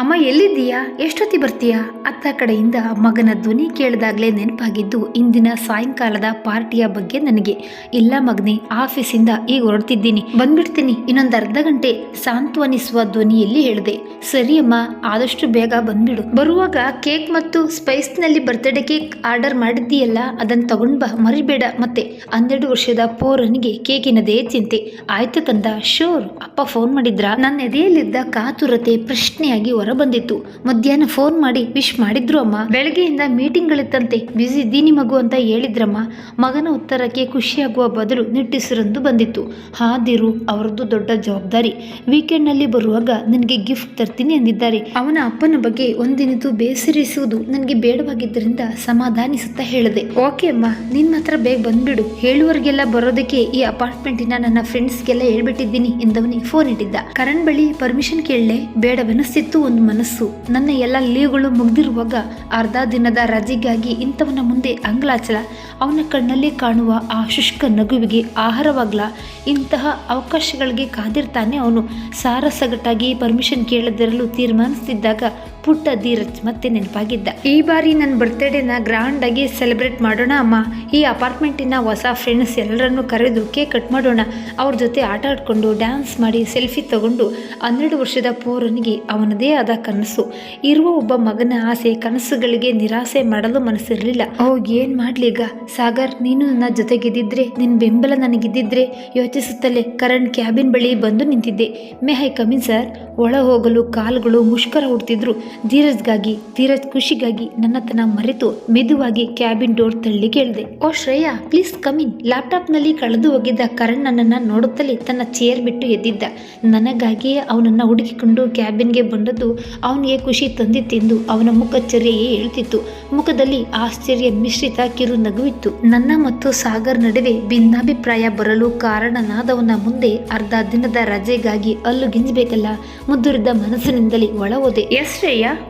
ಅಮ್ಮ ಎಲ್ಲಿದ್ದೀಯಾ? ಎಷ್ಟೊತ್ತಿ ಬರ್ತೀಯಾ? ಅತ್ತ ಕಡೆಯಿಂದ ಮಗನ ಧ್ವನಿ ಕೇಳಿದಾಗಲೇ ನೆನಪಾಗಿದ್ದು ಇಂದಿನ ಸಾಯಂಕಾಲದ ಪಾರ್ಟಿಯ ಬಗ್ಗೆ ನನಗೆ, ಇಲ್ಲ ಮಗನೇ, ಆಫೀಸಿಂದ ಈಗ ಹೊರಡ್ತಿದ್ದೀನಿ. ಬಂದ್ಬಿಡ್ತೀನಿ. ಇನ್ನೊಂದು ಅರ್ಧ ಗಂಟೆ ಸಾಂತ್ವನಿಸುವ ಧ್ವನಿಯಲ್ಲಿ ಹೇಳಿದೆ. ಸರಿ ಅಮ್ಮ, ಆದಷ್ಟು ಬೇಗ ಬಂದ್ಬಿಡು. ಬರುವಾಗ ಕೇಕ್ ಮತ್ತು ಸ್ಪೈಸ್ನಲ್ಲಿ ಬರ್ತ್ಡೇ ಕೇಕ್ ಆರ್ಡರ್ ಮಾಡಿದ್ದೀಯಲ್ಲ, ಅದನ್ನು ತಗೊಂಡ್ ಬಾ ಮರಿಬೇಡ ಮತ್ತೆ. ಹನ್ನೆರಡು ವರ್ಷದ ಪೋರನಿಗೆ ಕೇಕಿನದೇ ಚಿಂತೆ. ಆಯ್ತು ಕಂದ, ಶೋರ್. ಅಪ್ಪ ಫೋನ್ ಮಾಡಿದ್ರ? ನನ್ನ ಎದೆಯಲ್ಲಿದ್ದ ಕಾತುರತೆ ಪ್ರಶ್ನೆಯಾಗಿ ಹೊರ ಬಂದಿತ್ತು. ಮಧ್ಯಾಹ್ನ ಫೋನ್ ಮಾಡಿ, ವಿಶ್ ಮಾಡಿದ್ರು ಅಮ್ಮ. ಬೆಳಗ್ಗೆಯಿಂದ ಮೀಟಿಂಗ್ಗಳಿತ್ತಂತೆ. ಬ್ಯುಸಿ ಇದ್ದೀನಿ ಮಗು ಅಂತ ಹೇಳಿದ್ರಮ್ಮ. ಮಗನ ಉತ್ತರಕ್ಕೆ ಖುಷಿಯಾಗುವ ಬದಲು ನಿಟ್ಟಿಸಿರಂದು ಬಂದಿತ್ತು. ಹಾದಿರು ಅವರದ್ದು ದೊಡ್ಡ ಜವಾಬ್ದಾರಿ. ವೀಕೆಂಡ್ನಲ್ಲಿ ಬರುವಾಗ ನನಗೆ ಗಿಫ್ಟ್ ತರ್ತೀನಿ ಎಂದಿದ್ದಾರೆ ಅವನ ಅಪ್ಪನ ಬಗ್ಗೆ ಒಂದಿನಿತು ಬೇಸರಿಸುವುದು ನನಗೆ ಬೇಡವಾಗಿದ್ದರಿಂದ ಸಮಾಧಾನಿಸುತ್ತಾ ಹೇಳಿದೆ. ಓಕೆ ಅಮ್ಮ ನಿನ್ನ ಹತ್ರ ಬೇಗ ಬಂದ್ಬಿಡು. ಹೇಳುವರಿಗೆಲ್ಲ ಬರೋದಕ್ಕೆ ಈ ಅಪಾರ್ಟ್ಮೆಂಟಿನ ನನ್ನ ಫ್ರೆಂಡ್ಸ್ಗೆಲ್ಲ ಹೇಳ್ಬಿಟ್ಟಿದ್ದೀನಿ ಎಂದವನಿಗೆ ಫೋನ್ ಇಟ್ಟಿದ್ದ. ಕರಣ್ ಬಳಿ ಪರ್ಮಿಷನ್ ಕೇಳಲೆ? ಬೇಡವೆನಿಸ್ತಿತ್ತು ಒಂದು ಮನಸ್ಸು. ನನ್ನ ಎಲ್ಲ ಲೀವ್ಗಳು ಮುಗ್ದಿರುವಾಗ ಅರ್ಧ ದಿನದ ರಜೆಗಾಗಿ ಇಂಥವನ ಮುಂದೆ ಅಂಗ್ಲಾಚಲ. ಅವನ ಕಣ್ಣಲ್ಲಿ ಕಾಣುವ ಆ ಶುಷ್ಕ ನಗುವಿಗೆ ಆಹಾರವಾಗ್ಲ. ಇಂತಹ ಅವಕಾಶಗಳಿಗೆ ಕಾದಿರ್ತಾನೆ ಅವನು. ಸಾರಸಗಟಾಗಿ ಪರ್ಮಿಷನ್ ಕೇಳದಿರಲು ತೀರ್ಮಾನಿಸ್ತಿದ್ದಾಗ ಪುಟ್ಟ ಧೀರಜ್ ಮತ್ತೆ ನೆನಪಾಗಿದ್ದ. ಈ ಬಾರಿ ನನ್ನ ಬರ್ತ್ಡೇನ ಗ್ರ್ಯಾಂಡ್ ಆಗಿ ಸೆಲೆಬ್ರೇಟ್ ಮಾಡೋಣ ಅಮ್ಮ. ಈ ಅಪಾರ್ಟ್ಮೆಂಟಿನ ಹೊಸ ಫ್ರೆಂಡ್ಸ್ ಎಲ್ಲರನ್ನು ಕರೆದು ಕೇಕ್ ಕಟ್ ಮಾಡೋಣ. ಅವ್ರ ಜೊತೆ ಆಟ ಆಡ್ಕೊಂಡು ಡ್ಯಾನ್ಸ್ ಮಾಡಿ ಸೆಲ್ಫಿ ತಗೊಂಡು ಹನ್ನೆರಡು ವರ್ಷದ ಪೋರನಿಗೆ ಅವನದೇ ಆದ ಕನಸು. ಇರುವ ಒಬ್ಬ ಮಗನ ಆಸೆ ಕನಸುಗಳಿಗೆ ನಿರಾಸೆ ಮಾಡಲು ಮನಸ್ಸಿರಲಿಲ್ಲ. ಓ, ಏನ್ ಈಗ? ಸಾಗರ್, ನೀನು ನನ್ನ ಜೊತೆಗಿದ್ದಿದ್ರೆ ನಿನ್ನ ಬೆಂಬಲ ನನಗಿದ್ದಿದ್ರೆ ಯೋಚಿಸುತ್ತಲೇ ಕರಣ್ ಕ್ಯಾಬಿನ್ ಬಳಿ ಬಂದು ನಿಂತಿದ್ದೆ. May I, come in sir. ಒಳ ಹೋಗಲು ಕಾಲುಗಳು ಮುಷ್ಕರ ಹುಡ್ತಿದ್ರು. ಧೀರಜ್ಗಾಗಿ, ಧೀರಜ್ ಖುಷಿಗಾಗಿ ನನ್ನತನ ಮರೆತು ಮೆದುವಾಗಿ ಕ್ಯಾಬಿನ್ ಡೋರ್ ತಳ್ಳಿ ಕೇಳಿದೆ. ಓ ಶ್ರೇಯಾ, ಪ್ಲೀಸ್ ಕಮಿನ್ ಲ್ಯಾಪ್ಟಾಪ್ನಲ್ಲಿ ಕಳೆದು ಹೋಗಿದ್ದ ಕರಣ್ ನನ್ನನ್ನು ನೋಡುತ್ತಲೇ ತನ್ನ ಚೇರ್ ಬಿಟ್ಟು ಎದ್ದಿದ್ದ. ನನಗಾಗಿಯೇ ಅವನನ್ನು ಹುಡುಕಿಕೊಂಡು ಕ್ಯಾಬಿನ್ಗೆ ಬಂದದ್ದು ಅವನಿಗೆ ಖುಷಿ ತಂದಿತ್ತೆಂದು ಅವನ ಮುಖಚರ್ಯೆಯೇ ಹೇಳ್ತಿತ್ತು. ಮುಖದಲ್ಲಿ ಆಶ್ಚರ್ಯ ಮಿಶ್ರಿತ ಕಿರು ನಗುವಿತ್ತು. ನನ್ನ ಮತ್ತು ಸಾಗರ್ ನಡುವೆ ಭಿನ್ನಾಭಿಪ್ರಾಯ ಬರಲು ಕಾರಣನಾದವನ ಮುಂದೆ ಅರ್ಧ ದಿನದ ರಜೆಗಾಗಿ ಅಲ್ಲು ಗಿಂಜಬೇಕಲ್ಲ. ಮುದ್ದುರಿದ ಮನಸ್ಸಿನಿಂದಲೇ ಒಳ ಹೋದೆ yes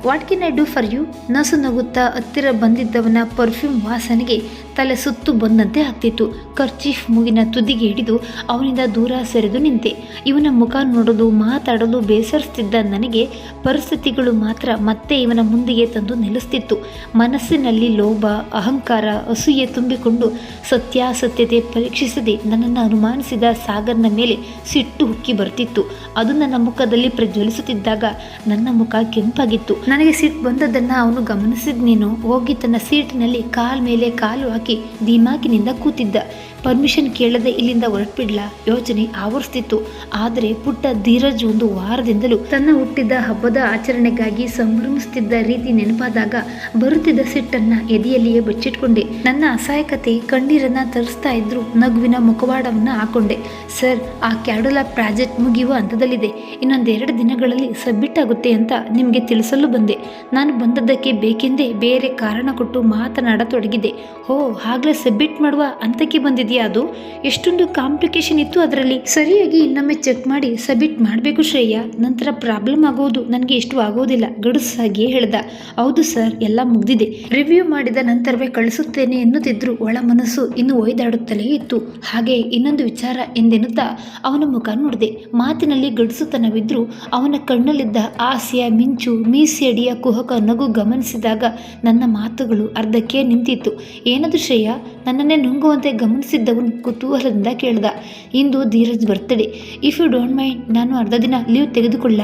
what can I do for you? ನಸು ನಗುತ್ತಾ ಹತ್ತಿರ ಬಂದಿದ್ದವನ ಪರ್ಫ್ಯೂಮ್ ವಾಸನೆಗೆ ತಲೆ ಸುತ್ತು ಬಂದಂತೆ ಆಗ್ತಿತ್ತು. ಕರ್ಚೀಫ್ ಮೂಗಿನ ತುದಿಗೆ ಹಿಡಿದು ಅವನಿಂದ ದೂರ ಸರಿದು ನಿಂತೆ. ಇವನ ಮುಖ ನೋಡಲು, ಮಾತಾಡಲು ಬೇಸರಿಸ್ತಿದ್ದ ನನಗೆ ಪರಿಸ್ಥಿತಿಗಳು ಮಾತ್ರ ಮತ್ತೆ ಇವನ ಮುಂದೆಯೇ ತಂದು ನಿಲ್ಲಿಸ್ತಿತ್ತು. ಮನಸ್ಸಿನಲ್ಲಿ ಲೋಭ, ಅಹಂಕಾರ, ಅಸೂಯೆ ತುಂಬಿಕೊಂಡು ಸತ್ಯಾಸತ್ಯತೆ ಪರೀಕ್ಷಿಸದೆ ನನ್ನನ್ನು ಅನುಮಾನಿಸಿದ ಸಾಗರ್ನ ಮೇಲೆ ಸಿಟ್ಟು ಹುಕ್ಕಿ ಬರ್ತಿತ್ತು. ಅದು ನನ್ನ ಮುಖದಲ್ಲಿ ಪ್ರಜ್ವಲಿಸುತ್ತಿದ್ದಾಗ ನನ್ನ ಮುಖ ಕೆಂಪಾಗಿತ್ತು. ನನಗೆ ಸಿಟ್ಟು ಬಂದದ್ದನ್ನು ಅವನು ಗಮನಿಸಿದ್ನೇನು? ಹೋಗಿ ತನ್ನ ಸೀಟಿನಲ್ಲಿ ಕಾಲ್ ಮೇಲೆ ಕಾಲು ಹಾಕಿ ಧೀಮಾಕಿನಿಂದ ಕೂತಿದ್ದ. ಪರ್ಮಿಷನ್ ಕೇಳದೆ ಇಲ್ಲಿಂದ ಹೊರಟ್ಬಿಡ್ಲಾ? ಯೋಚನೆ ಆವರಿಸ್ತಿತ್ತು. ಆದರೆ ಪುಟ್ಟ ಧೀರಜ್ ಒಂದು ವಾರದಿಂದಲೂ ತನ್ನ ಹುಟ್ಟಿದ ಹಬ್ಬದ ಆಚರಣೆಗಾಗಿ ಸಂಭ್ರಮಿಸುತ್ತಿದ್ದ ರೀತಿ ನೆನಪಾದಾಗ ಬರುತ್ತಿದ್ದ ಸಿಟ್ಟನ್ನ ಎದೆಯಲ್ಲಿಯೇ ಬಚ್ಚಿಟ್ಕೊಂಡೆ. ನನ್ನ ಅಸಹಾಯಕತೆ ಕಣ್ಣೀರನ್ನ ತರಿಸ್ತಾ ಇದ್ರು ನಗುವಿನ ಮುಖವಾಡವನ್ನ ಹಾಕೊಂಡೆ. ಸರ್, ಆ ಕ್ಯಾಡುಲಾ ಪ್ರಾಜೆಕ್ಟ್ ಮುಗಿಯುವ ಹಂತದಲ್ಲಿದೆ. ಇನ್ನೊಂದೆರಡು ದಿನಗಳಲ್ಲಿ ಸಬ್ಮಿಟ್ ಆಗುತ್ತೆ ಅಂತ ನಿಮಗೆ ತಿಳಿಸಲು ಬಂದೆ. ನಾನು ಬಂದದ್ದಕ್ಕೆ ಬೇಕೆಂದೇ ಬೇರೆ ಕಾರಣ ಕೊಟ್ಟು ಮಾತನಾಡತೊಡಗಿದೆ ಓ, ಆಗ್ಲೇ ಸಬ್ಮಿಟ್ ಮಾಡುವ ಹಂತಕ್ಕೆ ಬಂದಿದೆಯಾ ಅದು? ಎಷ್ಟೊಂದು ಕಾಂಪ್ಲಿಕೇಶನ್ ಇತ್ತು ಅದರಲ್ಲಿ. ಸರಿಯಾಗಿ ಇನ್ನೊಮ್ಮೆ ಚೆಕ್ ಮಾಡಿ ಸಬ್ಮಿಟ್ ಮಾಡಬೇಕು ಶ್ರೇಯ. ನಂತರ ಪ್ರಾಬ್ಲಮ್ ಆಗೋದು ನನಗೆ ಇಷ್ಟು ಆಗೋದಿಲ್ಲ. ಗಡುಸಾಗಿ ಹೇಳ್ದ. ಹೌದು ಸರ್ ಎಲ್ಲ ಮುಗ್ದಿದೆ. ರಿವ್ಯೂ ಮಾಡಿದ ನಂತರವೇ ಕಳಿಸುತ್ತೇನೆ ಎನ್ನುತ್ತಿದ್ರು. ಒಳ ಮನಸ್ಸು ಇನ್ನು ಒಯ್ದಾಡುತ್ತಲೇ ಇತ್ತು. ಹಾಗೆ ಇನ್ನೊಂದು ವಿಚಾರ ಎಂದೆನ್ನುತ್ತಾ ಅವನ ಮುಖ ನೋಡಿದೆ. ಮಾತಿನಲ್ಲಿ ಗಡಿಸುತ್ತನವಿದ್ರು ಅವನ ಕಣ್ಣಲ್ಲಿದ್ದ ಆಸೆಯ ಮಿಂಚು ಮೀಸೆಯಡಿಯ ಕುಹಕ ನಗು ಗಮನಿಸಿದಾಗ ನನ್ನ ಮಾತುಗಳು ಅರ್ಧಕ್ಕೆ ನಿಂತಿತ್ತು. ಏನದು ಶ್ರೇಯ? ನನ್ನನ್ನೇ ನುಂಗುವಂತೆ ಗಮನಿಸಿದ್ದವನು ಕುತೂಹಲದಿಂದ ಕೇಳ್ದ. ಇಂದು Dheeraj birthday. If you don't mind ನಾನು ಅರ್ಧ ದಿನ ಲೀವ್ ತೆಗೆದುಕೊಳ್ಳ.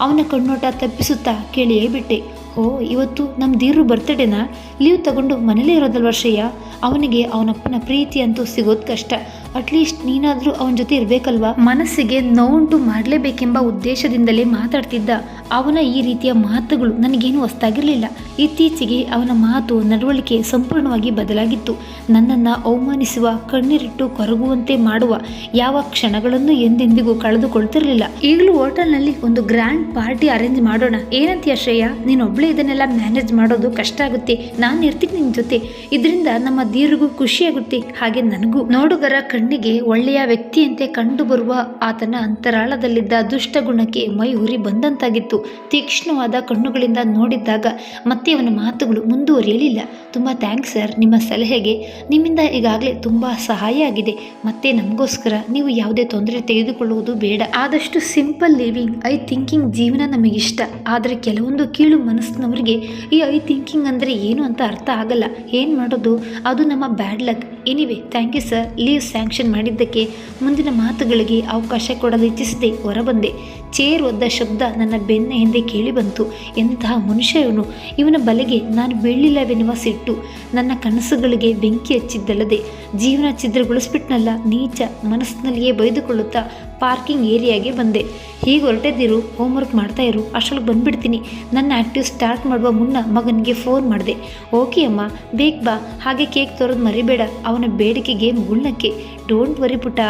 ಅವನ ಕಣ್ಣೋಟ ತಪ್ಪಿಸುತ್ತಾ ಕೇಳಿಯೇ ಬಿಟ್ಟೆ. ಓ, ಇವತ್ತು ನಮ್ಮ ಧೀರು ಬರ್ತಡೇನಾ? ಲೀವ್ ತಗೊಂಡು ಮನೇಲೇ ಇರೋದಲ್ವ ಶ್ರೇಯ? ಅವನಿಗೆ ಅವನಪ್ಪನ ಪ್ರೀತಿ ಅಂತೂ ಸಿಗೋದು ಕಷ್ಟ. ಅಟ್ಲೀಸ್ಟ್ ನೀನಾದರೂ ಅವನ ಜೊತೆ ಇರಬೇಕಲ್ವಾ? ಮನಸ್ಸಿಗೆ ನೋವುಂಟು ಮಾಡಲೇಬೇಕೆಂಬ ಉದ್ದೇಶದಿಂದಲೇ ಮಾತಾಡ್ತಿದ್ದ ಅವನ ಈ ರೀತಿಯ ಮಾತುಗಳು ನನಗೇನು ಹೊಸ್ತಾಗಿರಲಿಲ್ಲ. ಇತ್ತೀಚೆಗೆ ಅವನ ಮಾತು ನಡವಳಿಕೆ ಸಂಪೂರ್ಣವಾಗಿ ಬದಲಾಗಿತ್ತು. ನನ್ನನ್ನು ಅವಮಾನಿಸುವ, ಕಣ್ಣೀರಿಟ್ಟು ಕರಗುವಂತೆ ಮಾಡುವ ಯಾವ ಕ್ಷಣಗಳನ್ನು ಎಂದೆಂದಿಗೂ ಕಳೆದುಕೊಳ್ತಿರಲಿಲ್ಲ. ಈಗಲೂ ಹೋಟೆಲ್ನಲ್ಲಿ ಒಂದು ಗ್ರ್ಯಾಂಡ್ ಪಾರ್ಟಿ ಅರೇಂಜ್ ಮಾಡೋಣ. ಏನಂತೀಯ ಶ್ರೇಯ? ನೀನೊಬ್ಬಳೇ ಇದನ್ನೆಲ್ಲ ಮ್ಯಾನೇಜ್ ಮಾಡೋದು ಕಷ್ಟ ಆಗುತ್ತೆ. ನಾನು ಇರ್ತೀನಿ ನಿನ್ನ ಜೊತೆ. ಇದರಿಂದ ನಮ್ಮ ದೀರ್ಘಗೂ ಖುಷಿಯಾಗುತ್ತೆ. ಹಾಗೆ ನನಗೂ. ನೋಡುಗರ ಕಣ್ಣಿಗೆ ಒಳ್ಳೆಯ ವ್ಯಕ್ತಿಯಂತೆ ಕಂಡುಬರುವ ಆತನ ಅಂತರಾಳದಲ್ಲಿದ್ದ ದುಷ್ಟಗುಣಕ್ಕೆ ಮೈ ಉರಿ ಬಂದಂತಾಗಿತ್ತು. ತೀಕ್ಷ್ಣವಾದ ಕಣ್ಣುಗಳಿಂದ ನೋಡಿದ್ದಾಗ ಮತ್ತೆ ಅವನ ಮಾತುಗಳು ಮುಂದುವರಿಯಲಿಲ್ಲ. ತುಂಬ ಥ್ಯಾಂಕ್ಸ್ ಸರ್, ನಿಮ್ಮ ಸಲಹೆಗೆ. ನಿಮ್ಮಿಂದ ಈಗಾಗಲೇ ತುಂಬ ಸಹಾಯ ಆಗಿದೆ. ಮತ್ತೆ ನಮಗೋಸ್ಕರ ನೀವು ಯಾವುದೇ ತೊಂದರೆ ತೆಗೆದುಕೊಳ್ಳುವುದು ಬೇಡ. ಆದಷ್ಟು ಸಿಂಪಲ್ ಲಿವಿಂಗ್, ಐ ಥಿಂಕಿಂಗ್ ಜೀವನ ನಮಗಿಷ್ಟ. ಆದರೆ ಕೆಲವೊಂದು ಕೀಳು ಮನಸ್ಸಿನವರಿಗೆ ಈ ಐ ಥಿಂಕಿಂಗ್ ಅಂದರೆ ಏನು ಅಂತ ಅರ್ಥ ಆಗಲ್ಲ. ಏನು ಮಾಡೋದು? ಅದು ನಮ್ಮ bad luck. Anyway, thank you sir. Leave sanction ಮಾಡಿದ್ದಕ್ಕೆ ಮುಂದಿನ ಮಾತುಗಳಿಗೆ ಅವಕಾಶ ಕೊಡಲು ಇಚ್ಛಿಸದೆ ಹೊರಬಂದೆ. ಚೇರ್ ಒದ್ದ ಶಬ್ದ ನನ್ನ ಬೆನ್ನ ಹಿಂದೆ ಕೇಳಿ ಬಂತು. ಎಂತಹ ಮನುಷ್ಯ ಇವನು ಇವನ ಬಲೆಗೆ ನಾನು ಬೀಳಿಲ್ಲವೆನ್ನುವ ಸಿಟ್ಟು. ನನ್ನ ಕನಸುಗಳಿಗೆ ಬೆಂಕಿ ಹಚ್ಚಿದ್ದಲ್ಲದೆ ಜೀವನ ಛಿದ್ರಗೊಳಿಸ್ಬಿಟ್ನಲ್ಲ, ನೀಚ ಮನಸ್ಸಿನಲ್ಲಿಯೇ ಬೈದುಕೊಳ್ಳುತ್ತಾ ಪಾರ್ಕಿಂಗ್ ಏರಿಯಾಗೆ ಬಂದೆ. ಹೀಗೆ ಹೊರಟೆದಿರು ಹೋಮ್ವರ್ಕ್ ಮಾಡ್ತಾ ಇರು ಅಷ್ಟೊಳಗೆ ಬಂದುಬಿಡ್ತೀನಿ. ನನ್ನ ಆ್ಯಕ್ಟಿವ್ ಸ್ಟಾರ್ಟ್ ಮಾಡುವ ಮುನ್ನ ಮಗನಿಗೆ ಫೋನ್ ಮಾಡಿದೆ. ಓಕೆ ಅಮ್ಮ, ಬೇಗ ಬಾ, ಹಾಗೆ ಕೇಕ್ ತೋರೋದು ಮರಿಬೇಡ, ಅವನ ಬೇಡಿಕೆಗೆ ಮುಗುಳ್ನಕ್ಕೆ. ಡೋಂಟ್ ವರಿ ಪುಟ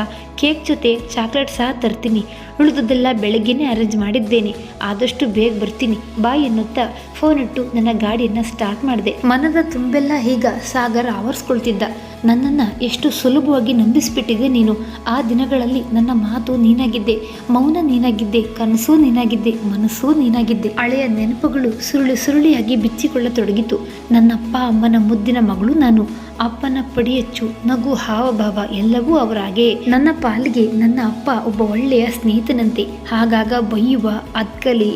ಕೇಕ್ ಜೊತೆ ಚಾಕ್ಲೇಟ್ ಸಹ ತರ್ತೀನಿ. ಉಳಿದುದೆಲ್ಲ ಬೆಳಗ್ಗೆನೇ ಅರೇಂಜ್ ಮಾಡಿದ್ದೇನೆ. ಆದಷ್ಟು ಬೇಗ ಬರ್ತೀನಿ. ಬಾ ಎನ್ನುತ್ತಾ ಫೋನ್ ಇಟ್ಟು ನನ್ನ ಗಾಡಿಯನ್ನು ಸ್ಟಾರ್ಟ್ ಮಾಡಿದೆ. ಮನದ ತುಂಬೆಲ್ಲ ಈಗ ಸಾಗರ್ ಆವರಿಸ್ಕೊಳ್ತಿದ್ದ. ನನ್ನನ್ನು ಎಷ್ಟು ಸುಲಭವಾಗಿ ನಂಬಿಸಿಬಿಟ್ಟಿದೆ ನೀನು. ಆ ದಿನಗಳಲ್ಲಿ ನನ್ನ ಮಾತು ನೀನಾಗಿದ್ದೆ, ಮೌನ ನೀನಾಗಿದ್ದೆ, ಕನಸು ನೀನಾಗಿದ್ದೆ, ಮನಸ್ಸು ನೀನಾಗಿದ್ದೆ. ಹಳೆಯ ನೆನಪುಗಳು ಸುರುಳಿ ಸುರುಳಿಯಾಗಿ ಬಿಚ್ಚಿಕೊಳ್ಳತೊಡಗಿತು. ನನ್ನಪ್ಪ ಅಮ್ಮನ ಮುದ್ದಿನ ಮಗಳು ನಾನು. ಅಪ್ಪನ ಪಡಿಯಚ್ಚು, ನಗು ಹಾವಭಾವ ಎಲ್ಲವೂ ಅವರಾಗೆ ನನ್ನ ಪಾಲಿಗೆ ನನ್ನ ಅಪ್ಪ ಒಬ್ಬ ಒಳ್ಳೆಯ ಸ್ನೇಹಿತನಂತೆ. ಹಾಗಾಗ ಬೈಯುವ, ಅದ್ಕಲಿ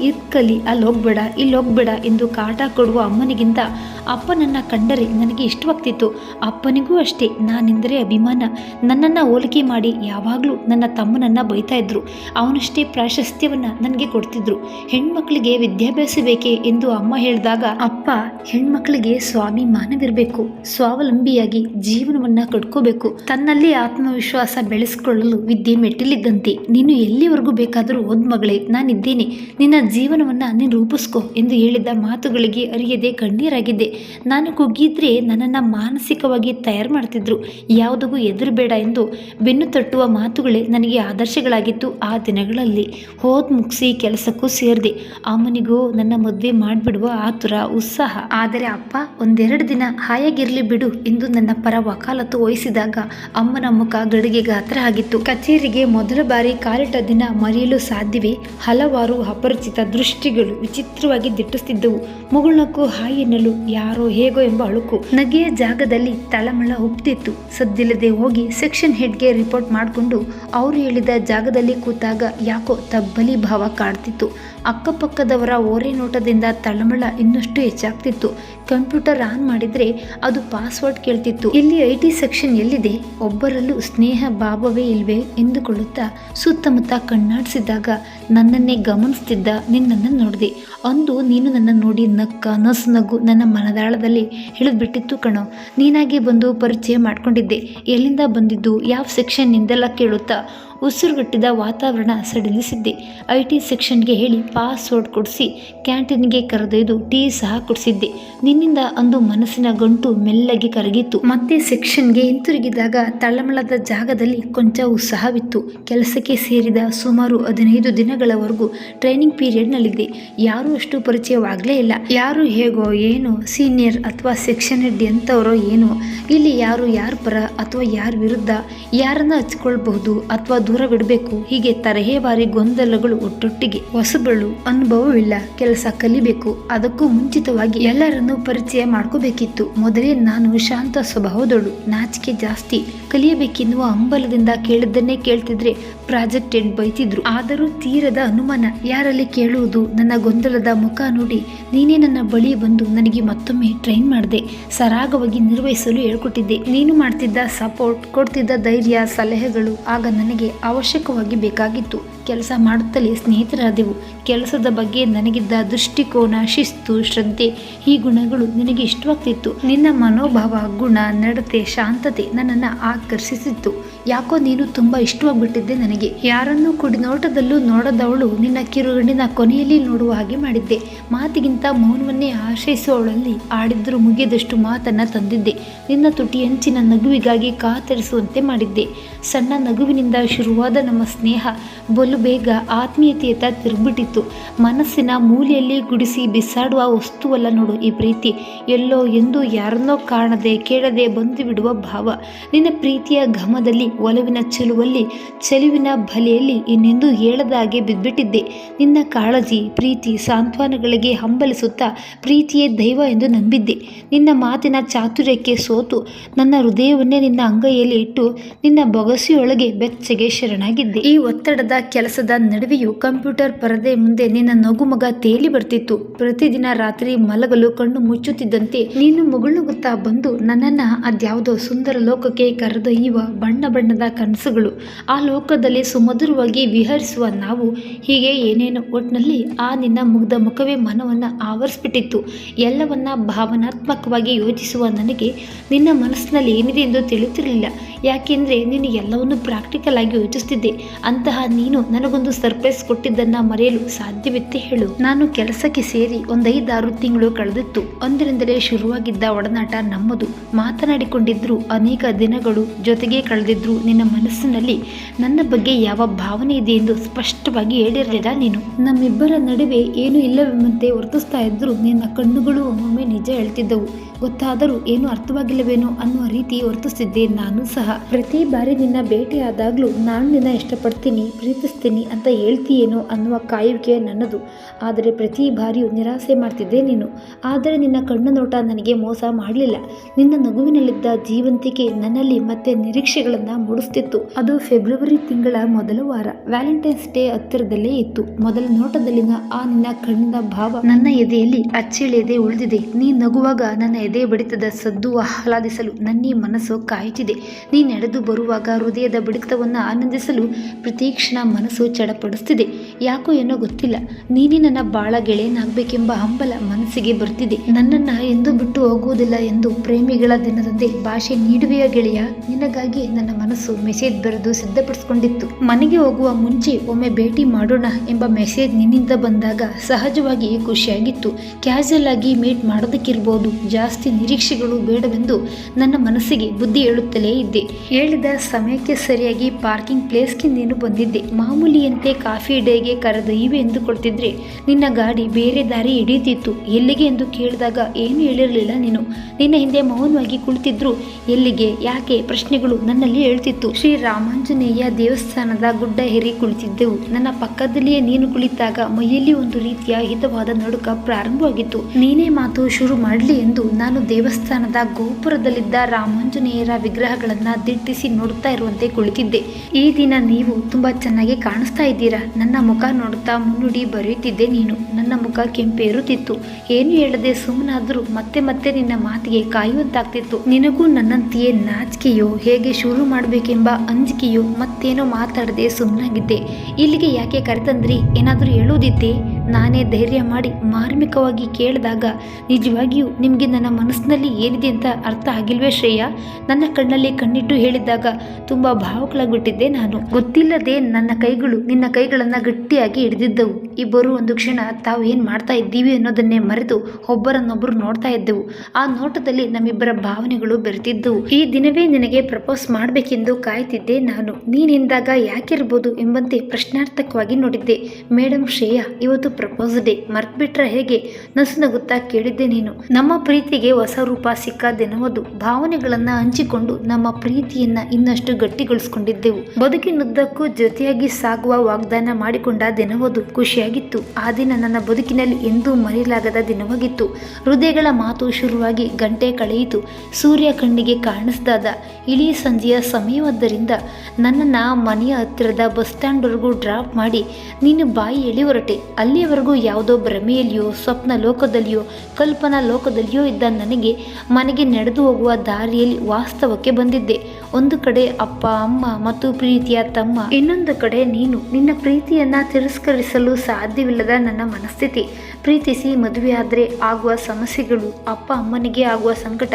ಹೋಗ್ಬೇಡ ಇಲ್ಲಿ ಹೋಗ್ಬೇಡ ಎಂದು ಕಾಟ ಕೊಡುವ ಅಮ್ಮನಿಗಿಂತ ಅಪ್ಪನನ್ನ ಕಂಡರೆ ನನಗೆ ಇಷ್ಟವಾಗ್ತಿತ್ತು. ಅಪ್ಪನಿಗೂ ಅಷ್ಟೇ, ನಾನೆಂದರೆ ಅಭಿಮಾನ. ನನ್ನನ್ನು ಹೋಲಿಕೆ ಮಾಡಿ ಯಾವಾಗಲೂ ನನ್ನ ತಮ್ಮನನ್ನು ಬೈತಾ ಇದ್ದರು ಅವನಷ್ಟೇ ಪ್ರಾಶಸ್ತ್ಯವನ್ನು ನನಗೆ ಕೊಡ್ತಿದ್ರು. ಹೆಣ್ಮಕ್ಳಿಗೆ ವಿದ್ಯಾಭ್ಯಾಸ ಬೇಕೇ ಎಂದು ಅಮ್ಮ ಹೇಳಿದಾಗ, ಅಪ್ಪ, ಹೆಣ್ಮಕ್ಳಿಗೆ ಸ್ವಾಭಿಮಾನವಿರಬೇಕು ಸ್ವಾವಲಂಬಿಯಾಗಿ ಜೀವನವನ್ನು ಕಟ್ಕೋಬೇಕು. ತನ್ನಲ್ಲಿ ಆತ್ಮವಿಶ್ವಾಸ ಬೆಳೆಸಿಕೊಳ್ಳಲು ವಿದ್ಯೆ ಮೆಟ್ಟಿಲಿದ್ದಂತೆ. ನೀನು ಎಲ್ಲಿವರೆಗೂ ಬೇಕಾದರೂ ಓದ್ ಮಗಳೇ, ನಾನಿದ್ದೇನೆ. ನಿನ್ನ ಜೀವನವನ್ನು ನೀನು ರೂಪಿಸ್ಕೋ ಎಂದು ಹೇಳಿದ ಮಾತುಗಳಿಗೆ ಅರಿಯದೆ ಕಣ್ಣೀರಾಗಿದ್ದೆ. ನಾನು ಕುಗ್ಗಿದ್ರೆ ನನ್ನನ್ನು ಮಾನಸಿಕವಾಗಿ ತಯಾರು ಮಾಡ್ತಿದ್ರು. ಯಾವುದಕ್ಕೂ ಎದುರುಬೇಡ ಎಂದು ಬೆನ್ನು ತಟ್ಟುವ ಮಾತುಗಳೇ ನನಗೆ ಆದರ್ಶಗಳಾಗಿತ್ತು ಆ ದಿನಗಳಲ್ಲಿ. ಹೋದ್ ಮುಗಿಸಿ ಕೆಲಸಕ್ಕೂ ಸೇರಿದೆ. ಅಮ್ಮನಿಗೂ ನನ್ನ ಮದುವೆ ಮಾಡಿಬಿಡುವ ಆತುರ, ಉತ್ಸಾಹ. ಆದರೆ ಅಪ್ಪ, ಒಂದೆರಡು ದಿನ ಹಾಯಾಗಿರಲಿ ಬಿಡು ಎಂದು ನನ್ನ ಪರ ವಕಾಲತ್ತು ವಹಿಸಿದಾಗ ಅಮ್ಮನ ಮುಖ ಗಡಿಗೆ ಗಾತ್ರ ಆಗಿತ್ತು. ಕಚೇರಿಗೆ ಮೊದಲ ಬಾರಿ ಕಾಲಿಟ್ಟ ದಿನ ಮರೆಯಲು ಸಾಧ್ಯವೇ? ಹಲವಾರು ಅಪರಿಚಿತ ದೃಷ್ಟಿಗಳು ವಿಚಿತ್ರವಾಗಿ ದಿಟ್ಟಿಸ್ತಿದ್ದವು. ಮುಗುಳ್ನಕ್ಕೂ ಹಾಯ್ ಎನ್ನಲು ಯಾರೋ ಹೇಗೋ ಎಂಬ ಅಳುಕು ನಗೆಯ ಜಾಗದಲ್ಲಿ ತಳಮಳ ಉಪ್ತಿತ್ತು ಸದ್ದಿಲ್ಲದೆ ಹೋಗಿ ಸೆಕ್ಷನ್ ಹೆಡ್ಗೆ ರಿಪೋರ್ಟ್ ಮಾಡಿಕೊಂಡು ಅವರು ಹೇಳಿದ ಜಾಗದಲ್ಲಿ ಕೂತಾಗ ಯಾಕೋ ತಬ್ಬಲಿ ಭಾವ ಕಾಡ್ತಿತ್ತು ಅಕ್ಕಪಕ್ಕದವರ ಓರೆ ನೋಟದಿಂದ ತಳಮಳ ಇನ್ನಷ್ಟು ಹೆಚ್ಚಾಗ್ತಿತ್ತು. ಕಂಪ್ಯೂಟರ್ ಆನ್ ಮಾಡಿದ್ರೆ ಅದು ಪಾಸ್ವರ್ಡ್ ಕೇಳ್ತಿತ್ತು. ಇಲ್ಲಿ ಐ ಟಿ ಸೆಕ್ಷನ್ ಎಲ್ಲಿದೆ? ಒಬ್ಬರಲ್ಲೂ ಸ್ನೇಹ ಭಾವವೇ ಇಲ್ವೇ ಎಂದುಕೊಳ್ಳುತ್ತಾ ಸುತ್ತಮುತ್ತ ಕಣ್ಣಾಡಿಸಿದಾಗ ನನ್ನನ್ನೇ ಗಮನಿಸ್ತಿದ್ದ, ನಿನ್ನನ್ನು ನೋಡಿದೆ. ಅಂದು ನೀನು ನನ್ನ ನೋಡಿ ನಕ್ಕ, ನಸು ನಗು ನನ್ನ ಮನದಾಳದಲ್ಲಿ ಹಿಡಿದ್ಬಿಟ್ಟಿತ್ತು ಕಣೋ. ನೀನಾಗಿ ಬಂದು ಪರಿಚಯ ಮಾಡಿಕೊಂಡಿದ್ದೆ. ಎಲ್ಲಿಂದ ಬಂದಿದ್ದು, ಯಾವ ಸೆಕ್ಷನ್ನಿಂದೆಲ್ಲ ಕೇಳುತ್ತಾ? ಉಸಿರುಗಟ್ಟಿದ ವಾತಾವರಣ ಸಡಿಲಿಸಿದ್ದೆ. ಐ ಟಿ ಸೆಕ್ಷನ್ಗೆ ಹೇಳಿ ಪಾಸ್ವರ್ಡ್ ಕೊಡಿಸಿ ಕ್ಯಾಂಟೀನ್ಗೆ ಕರೆದೊಯ್ದು ಟೀ ಸಹ ಕೊಡಿಸಿದ್ದೆ. ನಿನ್ನಿಂದ ಅಂದು ಮನಸ್ಸಿನ ಗಂಟು ಮೆಲ್ಲಗೆ ಕರಗಿತ್ತು. ಮತ್ತೆ ಸೆಕ್ಷನ್ಗೆ ಹಿಂತಿರುಗಿದಾಗ ತಳಮಳದ ಜಾಗದಲ್ಲಿ ಕೊಂಚ ಉತ್ಸಾಹವಿತ್ತು ಕೆಲಸಕ್ಕೆ ಸೇರಿದ ಸುಮಾರು ಹದಿನೈದು ದಿನಗಳವರೆಗೂ ಟ್ರೈನಿಂಗ್ ಪೀರಿಯಡ್ನಲ್ಲಿದ್ದೆ. ಯಾರೂ ಅಷ್ಟು ಪರಿಚಯವಾಗಲೇ ಇಲ್ಲ. ಯಾರು ಹೇಗೋ ಏನು ಸೀನಿಯರ್ ಅಥವಾ ಸೆಕ್ಷನ್ ಹೆಡ್ ಎಂಥವರೋ ಏನೋ. ಇಲ್ಲಿ ಯಾರು ಯಾರ ಪರ ಅಥವಾ ಯಾರ ವಿರುದ್ಧ ಯಾರನ್ನ ಹಚ್ಕೊಳ್ಬಹುದು ಅಥವಾ ದೂರವಿಡಬೇಕು ಹೀಗೆ ತರಹೇವಾರಿ ಗೊಂದಲಗಳು ಒಟ್ಟೊಟ್ಟಿಗೆ ಹೊಸಬಳು ಅನುಭವವಿಲ್ಲ. ಕೆಲಸ ಕಲಿಬೇಕು. ಅದಕ್ಕೂ ಮುಂಚಿತವಾಗಿ ಎಲ್ಲರನ್ನೂ ಪರಿಚಯ ಮಾಡ್ಕೋಬೇಕಿತ್ತು. ಮೊದಲೇ ನಾನು ಶಾಂತ ಸ್ವಭಾವದಳು ನಾಚಿಕೆ ಜಾಸ್ತಿ. ಕಲಿಯಬೇಕೆನ್ನುವ ಹಂಬಲದಿಂದ ಕೇಳಿದ್ದನ್ನೇ ಕೇಳ್ತಿದ್ರೆ ಪ್ರಾಜೆಕ್ಟ್ ಬೈತಿದ್ರು. ಆದರೂ ತೀರದ ಅನುಮಾನ. ಯಾರಲ್ಲಿ ಕೇಳುವುದು? ನನ್ನ ಗೊಂದಲದ ಮುಖ ನೋಡಿ ನೀನೇ ನನ್ನ ಬಳಿ ಬಂದು ನನಗೆ ಮತ್ತೊಮ್ಮೆ ಟ್ರೈನ್ ಮಾಡಿದೆ. ಸರಾಗವಾಗಿ ನಿರ್ವಹಿಸಲು ಹೇಳ್ಕೊಟ್ಟಿದ್ದೆ. ನೀನು ಮಾಡ್ತಿದ್ದ ಸಪೋರ್ಟ್, ಕೊಡ್ತಿದ್ದ ಧೈರ್ಯ, ಸಲಹೆಗಳು. ಆಗ ನನಗೆ ಅವಶ್ಯಕವಾಗಿ ಬೇಕಾಗಿತ್ತು. ಕೆಲಸ ಮಾಡುತ್ತಲೇ ಸ್ನೇಹಿತರಾದೆವು. ಕೆಲಸದ ಬಗ್ಗೆ ನನಗಿದ್ದ ದೃಷ್ಟಿಕೋನ, ಶಿಸ್ತು, ಶ್ರದ್ಧೆ, ಈ ಗುಣಗಳು ನಿನಗೆ ಇಷ್ಟವಾಗ್ತಿತ್ತು. ನಿನ್ನ ಮನೋಭಾವ, ಗುಣ, ನಡತೆ, ಶಾಂತತೆ ನನ್ನನ್ನು ಆಕರ್ಷಿಸಿತ್ತು. ಯಾಕೋ ನೀನು ತುಂಬ ಇಷ್ಟವಾಗ್ಬಿಟ್ಟಿದ್ದೆ ನನಗೆ. ಯಾರನ್ನೂ ಕುಡಿನೋಟದಲ್ಲೂ ನೋಡದವಳು ನಿನ್ನ ಕಿರುಗಣ್ಣಿನ ಕೊನೆಯಲ್ಲಿ ನೋಡುವ ಹಾಗೆ ಮಾಡಿದ್ದೆ. ಮಾತಿಗಿಂತ ಮೌನವನ್ನೇ ಆಶ್ರಯಿಸುವವಳಲ್ಲಿ ಆಡಿದ್ರೂ ಮುಗಿಯದಷ್ಟು ಮಾತನ್ನ ತಂದಿದ್ದೆ. ನಿನ್ನ ತುಟಿ ಅಂಚಿನ ನಗುವಿಗಾಗಿ ಕಾತರಿಸುವಂತೆ ಮಾಡಿದ್ದೆ. ಸಣ್ಣ ನಗುವಿನಿಂದ ಶುರುವಾದ ನಮ್ಮ ಸ್ನೇಹ ಬಲು ಬೇಗ ಆತ್ಮೀಯತೆಯತ್ತ ತಿರುಗ್ಬಿಟ್ಟಿತ್ತು. ಮನಸ್ಸಿನ ಮೂಲೆಯಲ್ಲಿ ಗುಡಿಸಿ ಬಿಸಾಡುವ ವಸ್ತುವಲ್ಲ ನೋಡು ಈ ಪ್ರೀತಿ. ಎಲ್ಲೋ ಎಂದು ಯಾರನ್ನೋ ಕಾಣದೆ ಕೇಳದೆ ಬಂದು ಬಿಡುವ ಭಾವ. ನಿನ್ನ ಪ್ರೀತಿಯ ಘಮದಲ್ಲಿ ಒಲವಿನ ಚೆಲುವಲ್ಲಿ, ಚೆಲುವಿನ ಬಲೆಯಲ್ಲಿ ಇನ್ನೆಂದು ಹೇಳದಾಗೆ ಬಿದ್ಬಿಟ್ಟಿದ್ದೆ. ನಿನ್ನ ಕಾಳಜಿ, ಪ್ರೀತಿ, ಸಾಂತ್ವನಗಳಿಗೆ ಹಂಬಲಿಸುತ್ತಾ ಪ್ರೀತಿಯೇ ದೈವ ಎಂದು ನಂಬಿದ್ದೆ. ನಿನ್ನ ಮಾತಿನ ಚಾತುರ್ಯಕ್ಕೆ ಸೋತು, ನನ್ನ ಹೃದಯವನ್ನೇ ನಿನ್ನ ಅಂಗೈಯಲ್ಲಿ ಇಟ್ಟು ನಿನ್ನ ಬೊಗಸಿಯೊಳಗೆ ಬೆಚ್ಚಗೆ ಶರಣಾಗಿದ್ದೆ. ಈ ಒತ್ತಡದ ಕೆಲಸದ ನಡುವೆಯೂ ಕಂಪ್ಯೂಟರ್ ಪರದೆ ಮುಂದೆ ನಿನ್ನ ನಗುಮಗ ತೇಲಿ ಬರ್ತಿತ್ತು. ಪ್ರತಿದಿನ ರಾತ್ರಿ ಮಲಗಲು ಕಣ್ಣು ಮುಚ್ಚುತ್ತಿದ್ದಂತೆ ನೀನು ಮುಗುಳುಗುತ್ತಾ ಬಂದು ನನ್ನನ್ನು ಅದ್ಯಾವುದೋ ಸುಂದರ ಲೋಕಕ್ಕೆ ಕರೆದೊಯ್ಯುವ ಬಣ್ಣ ಬಣ್ಣದ ಕನಸುಗಳು. ಆ ಲೋಕದಲ್ಲಿ ಸುಮಧುರವಾಗಿ ವಿಹರಿಸುವ ನಾವು ಹೀಗೆ ಏನೇನು ಒಟ್ಟಿನಲ್ಲಿ ಆ ನಿನ್ನ ಮುಗ್ಧ ಮುಖವೇ ಮನವನ್ನು ಆವರಿಸ್ಬಿಟ್ಟಿತ್ತು. ಎಲ್ಲವನ್ನ ಭಾವನಾತ್ಮಕವಾಗಿ ಯೋಚಿಸುವ ನನಗೆ ನಿನ್ನ ಮನಸ್ಸಿನಲ್ಲಿ ಏನಿದೆ ಎಂದು ತಿಳಿತಿರಲಿಲ್ಲ. ಯಾಕೆಂದರೆ ನೀನು ಎಲ್ಲವನ್ನು ಪ್ರಾಕ್ಟಿಕಲ್ ಆಗಿ ಯೋಚಿಸ್ತಿದ್ದೆ. ಅಂತಹ ನೀನು ನನಗೊಂದು ಸರ್ಪ್ರೈಸ್ ಕೊಟ್ಟಿದ್ದನ್ನು ಮರೆಯಲು ಸಾಧ್ಯವಿತ್ತೆ ಹೇಳು. ನಾನು ಕೆಲಸಕ್ಕೆ ಸೇರಿ ಒಂದೈದಾರು ತಿಂಗಳು ಕಳೆದಿತ್ತು. ಒಂದರಿಂದಲೇ ಶುರುವಾಗಿದ್ದ ಒಡನಾಟ ನಮ್ಮದು. ಮಾತನಾಡಿಕೊಂಡಿದ್ರು ಅನೇಕ ದಿನಗಳು ಜೊತೆಗೆ ಕಳೆದಿದ್ರು. ನಿನ್ನ ಮನಸ್ಸಿನಲ್ಲಿ ನನ್ನ ಬಗ್ಗೆ ಯಾವ ಭಾವನೆ ಇದೆ ಎಂದು ಸ್ಪಷ್ಟವಾಗಿ ಹೇಳಿರಲಿಲ್ಲ ನೀನು. ನಮ್ಮಿಬ್ಬರ ನಡುವೆ ಏನು ಇಲ್ಲವೆಂಬಂತೆ ವರ್ತಿಸ್ತಾ ಇದ್ದರು ನಿನ್ನ ಕಣ್ಣುಗಳು ಒಮ್ಮೊಮ್ಮೆ ನಿಜ ಹೇಳ್ತಿದ್ದವು. ಗೊತ್ತಾದರೂ ಏನು ಅರ್ಥವಾಗಿಲ್ಲವೇನೋ ಅನ್ನುವ ರೀತಿ ವರ್ತಿಸ್ತಿದ್ದೆ ನಾನು ಸಹ. ಪ್ರತಿ ಬಾರಿ ನಿನ್ನ ಭೇಟಿಯಾದಾಗಲೂ ನಾನು ನಿನ್ನ ಇಷ್ಟಪಡ್ತೀನಿ, ಪ್ರೀತಿಸ್ತೀನಿ ಅಂತ ಹೇಳ್ತೀಯೇನೋ ಅನ್ನುವ ಕಾಯುವಿಕೆ ನನ್ನದು. ಆದರೆ ಪ್ರತಿ ಬಾರಿಯೂ ನಿರಾಸೆ ಮಾಡ್ತಿದ್ದೆ ನೀನು. ಆದರೆ ನಿನ್ನ ಕಣ್ಣು ನೋಟ ನನಗೆ ಮೋಸ ಮಾಡಲಿಲ್ಲ. ನಿನ್ನ ನಗುವಿನಲ್ಲಿದ್ದ ಜೀವಂತಿಕೆ ನನ್ನಲ್ಲಿ ಮತ್ತೆ ನಿರೀಕ್ಷೆಗಳನ್ನು ಮೂಡಿಸ್ತಿತ್ತು ಅದು ಫೆಬ್ರವರಿ ತಿಂಗಳ ಮೊದಲ ವಾರ. ವ್ಯಾಲೆಂಟೈನ್ಸ್ ಡೇ ಹತ್ತಿರದಲ್ಲೇ ಇತ್ತು. ಮೊದಲ ನೋಟದಲ್ಲಿನ ಆ ನಿನ್ನ ಕಣ್ಣಿನ ಭಾವ ನನ್ನ ಎದೆಯಲ್ಲಿ ಅಚ್ಚಳಿಯದೆ ಉಳಿದಿದೆ. ನೀ ನಗುವಾಗ ನನ್ನ ಎದೆ ಬಡಿತದ ಸದ್ದು ಆಹ್ಲಾದಿಸಲು ನನ್ನೀ ಮನಸ್ಸು ಕಾಯುತ್ತಿದೆ. ನೀ ನಡೆದು ಬರುವಾಗ ಹೃದಯದ ಬಡಿತವನ್ನು ಆನಂದಿಸಲು ಪ್ರತೀಕ್ಷಣ ಮನಸ್ಸು ಚಡಪಡಿಸ್ತಿದೆ. ಯಾಕೋ ಏನೋ ಗೊತ್ತಿಲ್ಲ. ನೀನೇ ನನ್ನ ಬಾಳ ಗೆಳೆಯನಾಗಬೇಕೆಂಬ ಹಂಬಲ ಮನಸ್ಸಿಗೆ ಬರ್ತಿದೆ. ನನ್ನನ್ನ ಎಂದು ಬಿಟ್ಟು ಹೋಗುವುದಿಲ್ಲ ಎಂದು ಪ್ರೇಮಿಗಳ ದಿನದಂತೆ ಭಾಷೆ ನೀಡುವೆಯ ಗೆಳೆಯ. ನಿನಗಾಗಿ ನನ್ನ ಮನಸ್ಸು ಮೆಸೇಜ್ ಬರೆದು ಸಿದ್ಧಪಡಿಸಿಕೊಂಡಿತ್ತು. ಮನೆಗೆ ಹೋಗುವ ಮುಂಚೆ ಒಮ್ಮೆ ಭೇಟಿ ಮಾಡೋಣ ಎಂಬ ಮೆಸೇಜ್ ನಿನ್ನಿಂದ ಬಂದಾಗ ಸಹಜವಾಗಿ ಖುಷಿಯಾಗಿತ್ತು. ಕ್ಯಾಶುಯಲ್ ಆಗಿ ಮೀಟ್ ಮಾಡೋದಕ್ಕಿರ್ಬೋದು. ಜಾಸ್ತಿ ನಿರೀಕ್ಷೆಗಳು ಬೇಡವೆಂದು ನನ್ನ ಮನಸ್ಸಿಗೆ ಬುದ್ಧಿ ಹೇಳುತ್ತಲೇ ಇದ್ದೆ. ಹೇಳಿದ ಸಮಯಕ್ಕೆ ಸರಿಯಾಗಿ ಪಾರ್ಕಿಂಗ್ ಪ್ಲೇಸ್ಗೆ ನೀನು ಬಂದಿದ್ದೆ. ಮಾಮೂಲಿಯಂತೆ ಕಾಫಿ ಡೇಗೆ ಕರೆದೊಯ್ಯುವೆ ಎಂದು ಕೊಡ್ತಿದ್ರೆ ನಿನ್ನ ಗಾಡಿ ಬೇರೆ ದಾರಿ ಹಿಡಿಯುತ್ತಿತ್ತು. ಎಲ್ಲಿಗೆ ಎಂದು ಕೇಳಿದಾಗ ಏನು ಹೇಳಿರಲಿಲ್ಲ ನೀನು. ನಿನ್ನ ಹಿಂದೆ ಮೌನವಾಗಿ ಕುಳಿತಿದ್ರು. ಎಲ್ಲಿಗೆ, ಯಾಕೆ ಪ್ರಶ್ನೆಗಳು ನನ್ನಲ್ಲಿ ಹೇಳ್ತಿತ್ತು. ಶ್ರೀ ರಾಮಾಂಜನೇಯ ದೇವಸ್ಥಾನದ ಗುಡ್ಡ ಹೇರಿ ಕುಳಿತಿದ್ದೆವು. ನನ್ನ ಪಕ್ಕದಲ್ಲಿಯೇ ನೀನು ಕುಳಿತಾಗ ಮೈಯಲ್ಲಿ ಒಂದು ರೀತಿಯ ಹಿತವಾದ ನಡುಕ ಪ್ರಾರಂಭವಾಗಿತ್ತು. ನೀನೇ ಮಾತು ಶುರು ಮಾಡಲಿ ಎಂದು ನಾನು ದೇವಸ್ಥಾನದ ಗೋಪುರದಲ್ಲಿದ್ದ ರಾಮಾಂಜನೇಯರ ವಿಗ್ರಹಗಳನ್ನ ದಿಟ್ಟಿಸಿ ನೋಡುತ್ತಾ ಇರುವಂತೆ ಕುಳಿತಿದ್ದೆ. ಈ ದಿನ ನೀವು ತುಂಬಾ ಚೆನ್ನಾಗಿ ಕಾಣಿಸ್ತಾ ಇದ್ದೀರಾ? ನನ್ನ ಮುಖ ನೋಡುತ್ತಾ ಮುನ್ನುಡಿ ಬರೆಯುತ್ತಿದ್ದೆ ನೀನು. ನನ್ನ ಮುಖ ಕೆಂಪೇರುತ್ತಿತ್ತು. ಏನು ಹೇಳದೆ ಸುಮ್ಮನಾದರೂ ಮತ್ತೆ ಮತ್ತೆ ನಿನ್ನ ಮಾತಿಗೆ ಕಾಯುವಂತಾಗ್ತಿತ್ತು. ನಿನಗೂ ನನ್ನಂತೆಯೇ ನಾಚಿಕೆಯೋ? ಹೇಗೆ ಶುರು ಮಾಡಬೇಕೆಂಬ ಅಂಜಿಕೆಯು ಮತ್ತೇನೋ ಮಾತಾಡದೆ ಸುಮ್ಮನಾಗಿದ್ದೆ ಇಲ್ಲಿಗೆ ಯಾಕೆ ಕರೆತಂದ್ರಿ? ಏನಾದರೂ ಹೇಳುವುದಿತ್ತೆ? ನಾನೇ ಧೈರ್ಯ ಮಾಡಿ ಮಾರ್ಮಿಕವಾಗಿ ಕೇಳಿದಾಗ, ನಿಜವಾಗಿಯೂ ನಿಮಗೆ ನನ್ನ ಮನಸ್ಸಿನಲ್ಲಿ ಏನಿದೆ ಅಂತ ಅರ್ಥ ಆಗಿಲ್ವೇ ಶ್ರೇಯ? ನನ್ನ ಕಣ್ಣಲ್ಲಿ ಕಣ್ಣಿಟ್ಟು ಹೇಳಿದ್ದಾಗ ತುಂಬ ಭಾವುಕಳಾಗ್ಬಿಟ್ಟಿದ್ದೆ ನಾನು. ಗೊತ್ತಿಲ್ಲದೆ ನನ್ನ ಕೈಗಳು ನಿನ್ನ ಕೈಗಳನ್ನು ಗಟ್ಟಿಯಾಗಿ ಹಿಡಿದಿದ್ದವು. ಇಬ್ಬರು ಒಂದು ಕ್ಷಣ ತಾವು ಏನು ಮಾಡ್ತಾ ಇದ್ದೀವಿ ಅನ್ನೋದನ್ನೇ ಮರೆತು ಒಬ್ಬರನ್ನೊಬ್ಬರು ನೋಡ್ತಾ ಇದ್ದೆವು. ಆ ನೋಟದಲ್ಲಿ ನಮ್ಮಿಬ್ಬರ ಭಾವನೆಗಳು ಬೆರೆತಿದ್ದವು. ಈ ದಿನವೇ ನಿನಗೆ ಪ್ರಪೋಸ್ ಮಾಡಬೇಕೆಂದು ಕಾಯ್ತಿದ್ದೆ ನಾನು. ನೀನೆಂದಾಗ ಯಾಕಿರ್ಬೋದು ಎಂಬಂತೆ ಪ್ರಶ್ನಾರ್ಥಕವಾಗಿ ನೋಡಿದ್ದೆ. ಮೇಡಮ್ ಶ್ರೇಯಾ, ಇವತ್ತು ಪ್ರಪೋಸ್ ಡೇ. ಮರ್ತ್ಬಿಟ್ರೆ ಹೇಗೆ? ನಸು ನಗುತ್ತಾ ಕೇಳಿದ್ದೆ ನೀನು. ನಮ್ಮ ಪ್ರೀತಿಗೆ ಹೊಸ ರೂಪ ಸಿಕ್ಕ ದಿನವದು ಭಾವನೆಗಳನ್ನ ಹಂಚಿಕೊಂಡು ನಮ್ಮ ಪ್ರೀತಿಯನ್ನ ಇನ್ನಷ್ಟು ಗಟ್ಟಿಗೊಳಿಸಿಕೊಂಡಿದ್ದೆವು. ಬದುಕಿನುದ್ದಕ್ಕೂ ಜೊತೆಯಾಗಿ ಸಾಗುವ ವಾಗ್ದಾನ ಮಾಡಿಕೊಂಡ ದಿನವದು ಖುಷಿಯಾಗಿತ್ತು. ಆ ದಿನ ನನ್ನ ಬದುಕಿನಲ್ಲಿ ಎಂದೂ ಮರೆಯಲಾಗದ ದಿನವಾಗಿತ್ತು. ಹೃದಯಗಳ ಮಾತು ಶುರುವಾಗಿ ಗಂಟೆ ಕಳೆಯಿತು. ಸೂರ್ಯ ಕಣ್ಣಿಗೆ ಕಾಣಿಸ್ದಾದ ಇಳಿ ಸಂಜೆಯ ಸಮಯವಾದ್ದರಿಂದ ನನ್ನನ್ನು ಮನೆಯ ಹತ್ತಿರದ ಬಸ್ ಸ್ಟ್ಯಾಂಡ್ವರೆಗೂ ಡ್ರಾಪ್ ಮಾಡಿ ನೀನು ಬಾಯಿ ಎಳಿ ಹೊರಟೆ. ಅಲ್ಲಿಯವರೆಗೂ ಯಾವುದೋ ಭ್ರಮೆಯಲ್ಲಿಯೋ, ಸ್ವಪ್ನ ಲೋಕದಲ್ಲಿಯೋ, ಕಲ್ಪನಾ ಲೋಕದಲ್ಲಿಯೋ ಇದ್ದ ನನಗೆ ಮನೆಗೆ ನಡೆದು ಹೋಗುವ ದಾರಿಯಲ್ಲಿ ವಾಸ್ತವಕ್ಕೆ ಬಂದಿದ್ದೆ. ಒಂದು ಕಡೆ ಅಪ್ಪ, ಅಮ್ಮ ಮತ್ತು ಪ್ರೀತಿಯ ತಮ್ಮ, ಇನ್ನೊಂದು ಕಡೆ ನೀನು. ನಿನ್ನ ಪ್ರೀತಿಯನ್ನು ತಿರಸ್ಕರಿಸಲು ಸಾಧ್ಯವಿಲ್ಲದ ನನ್ನ ಮನಸ್ಥಿತಿ. ಪ್ರೀತಿಸಿ ಮದುವೆಯಾದರೆ ಆಗುವ ಸಮಸ್ಯೆಗಳು, ಅಪ್ಪ ಅಮ್ಮನಿಗೆ ಆಗುವ ಸಂಕಟ.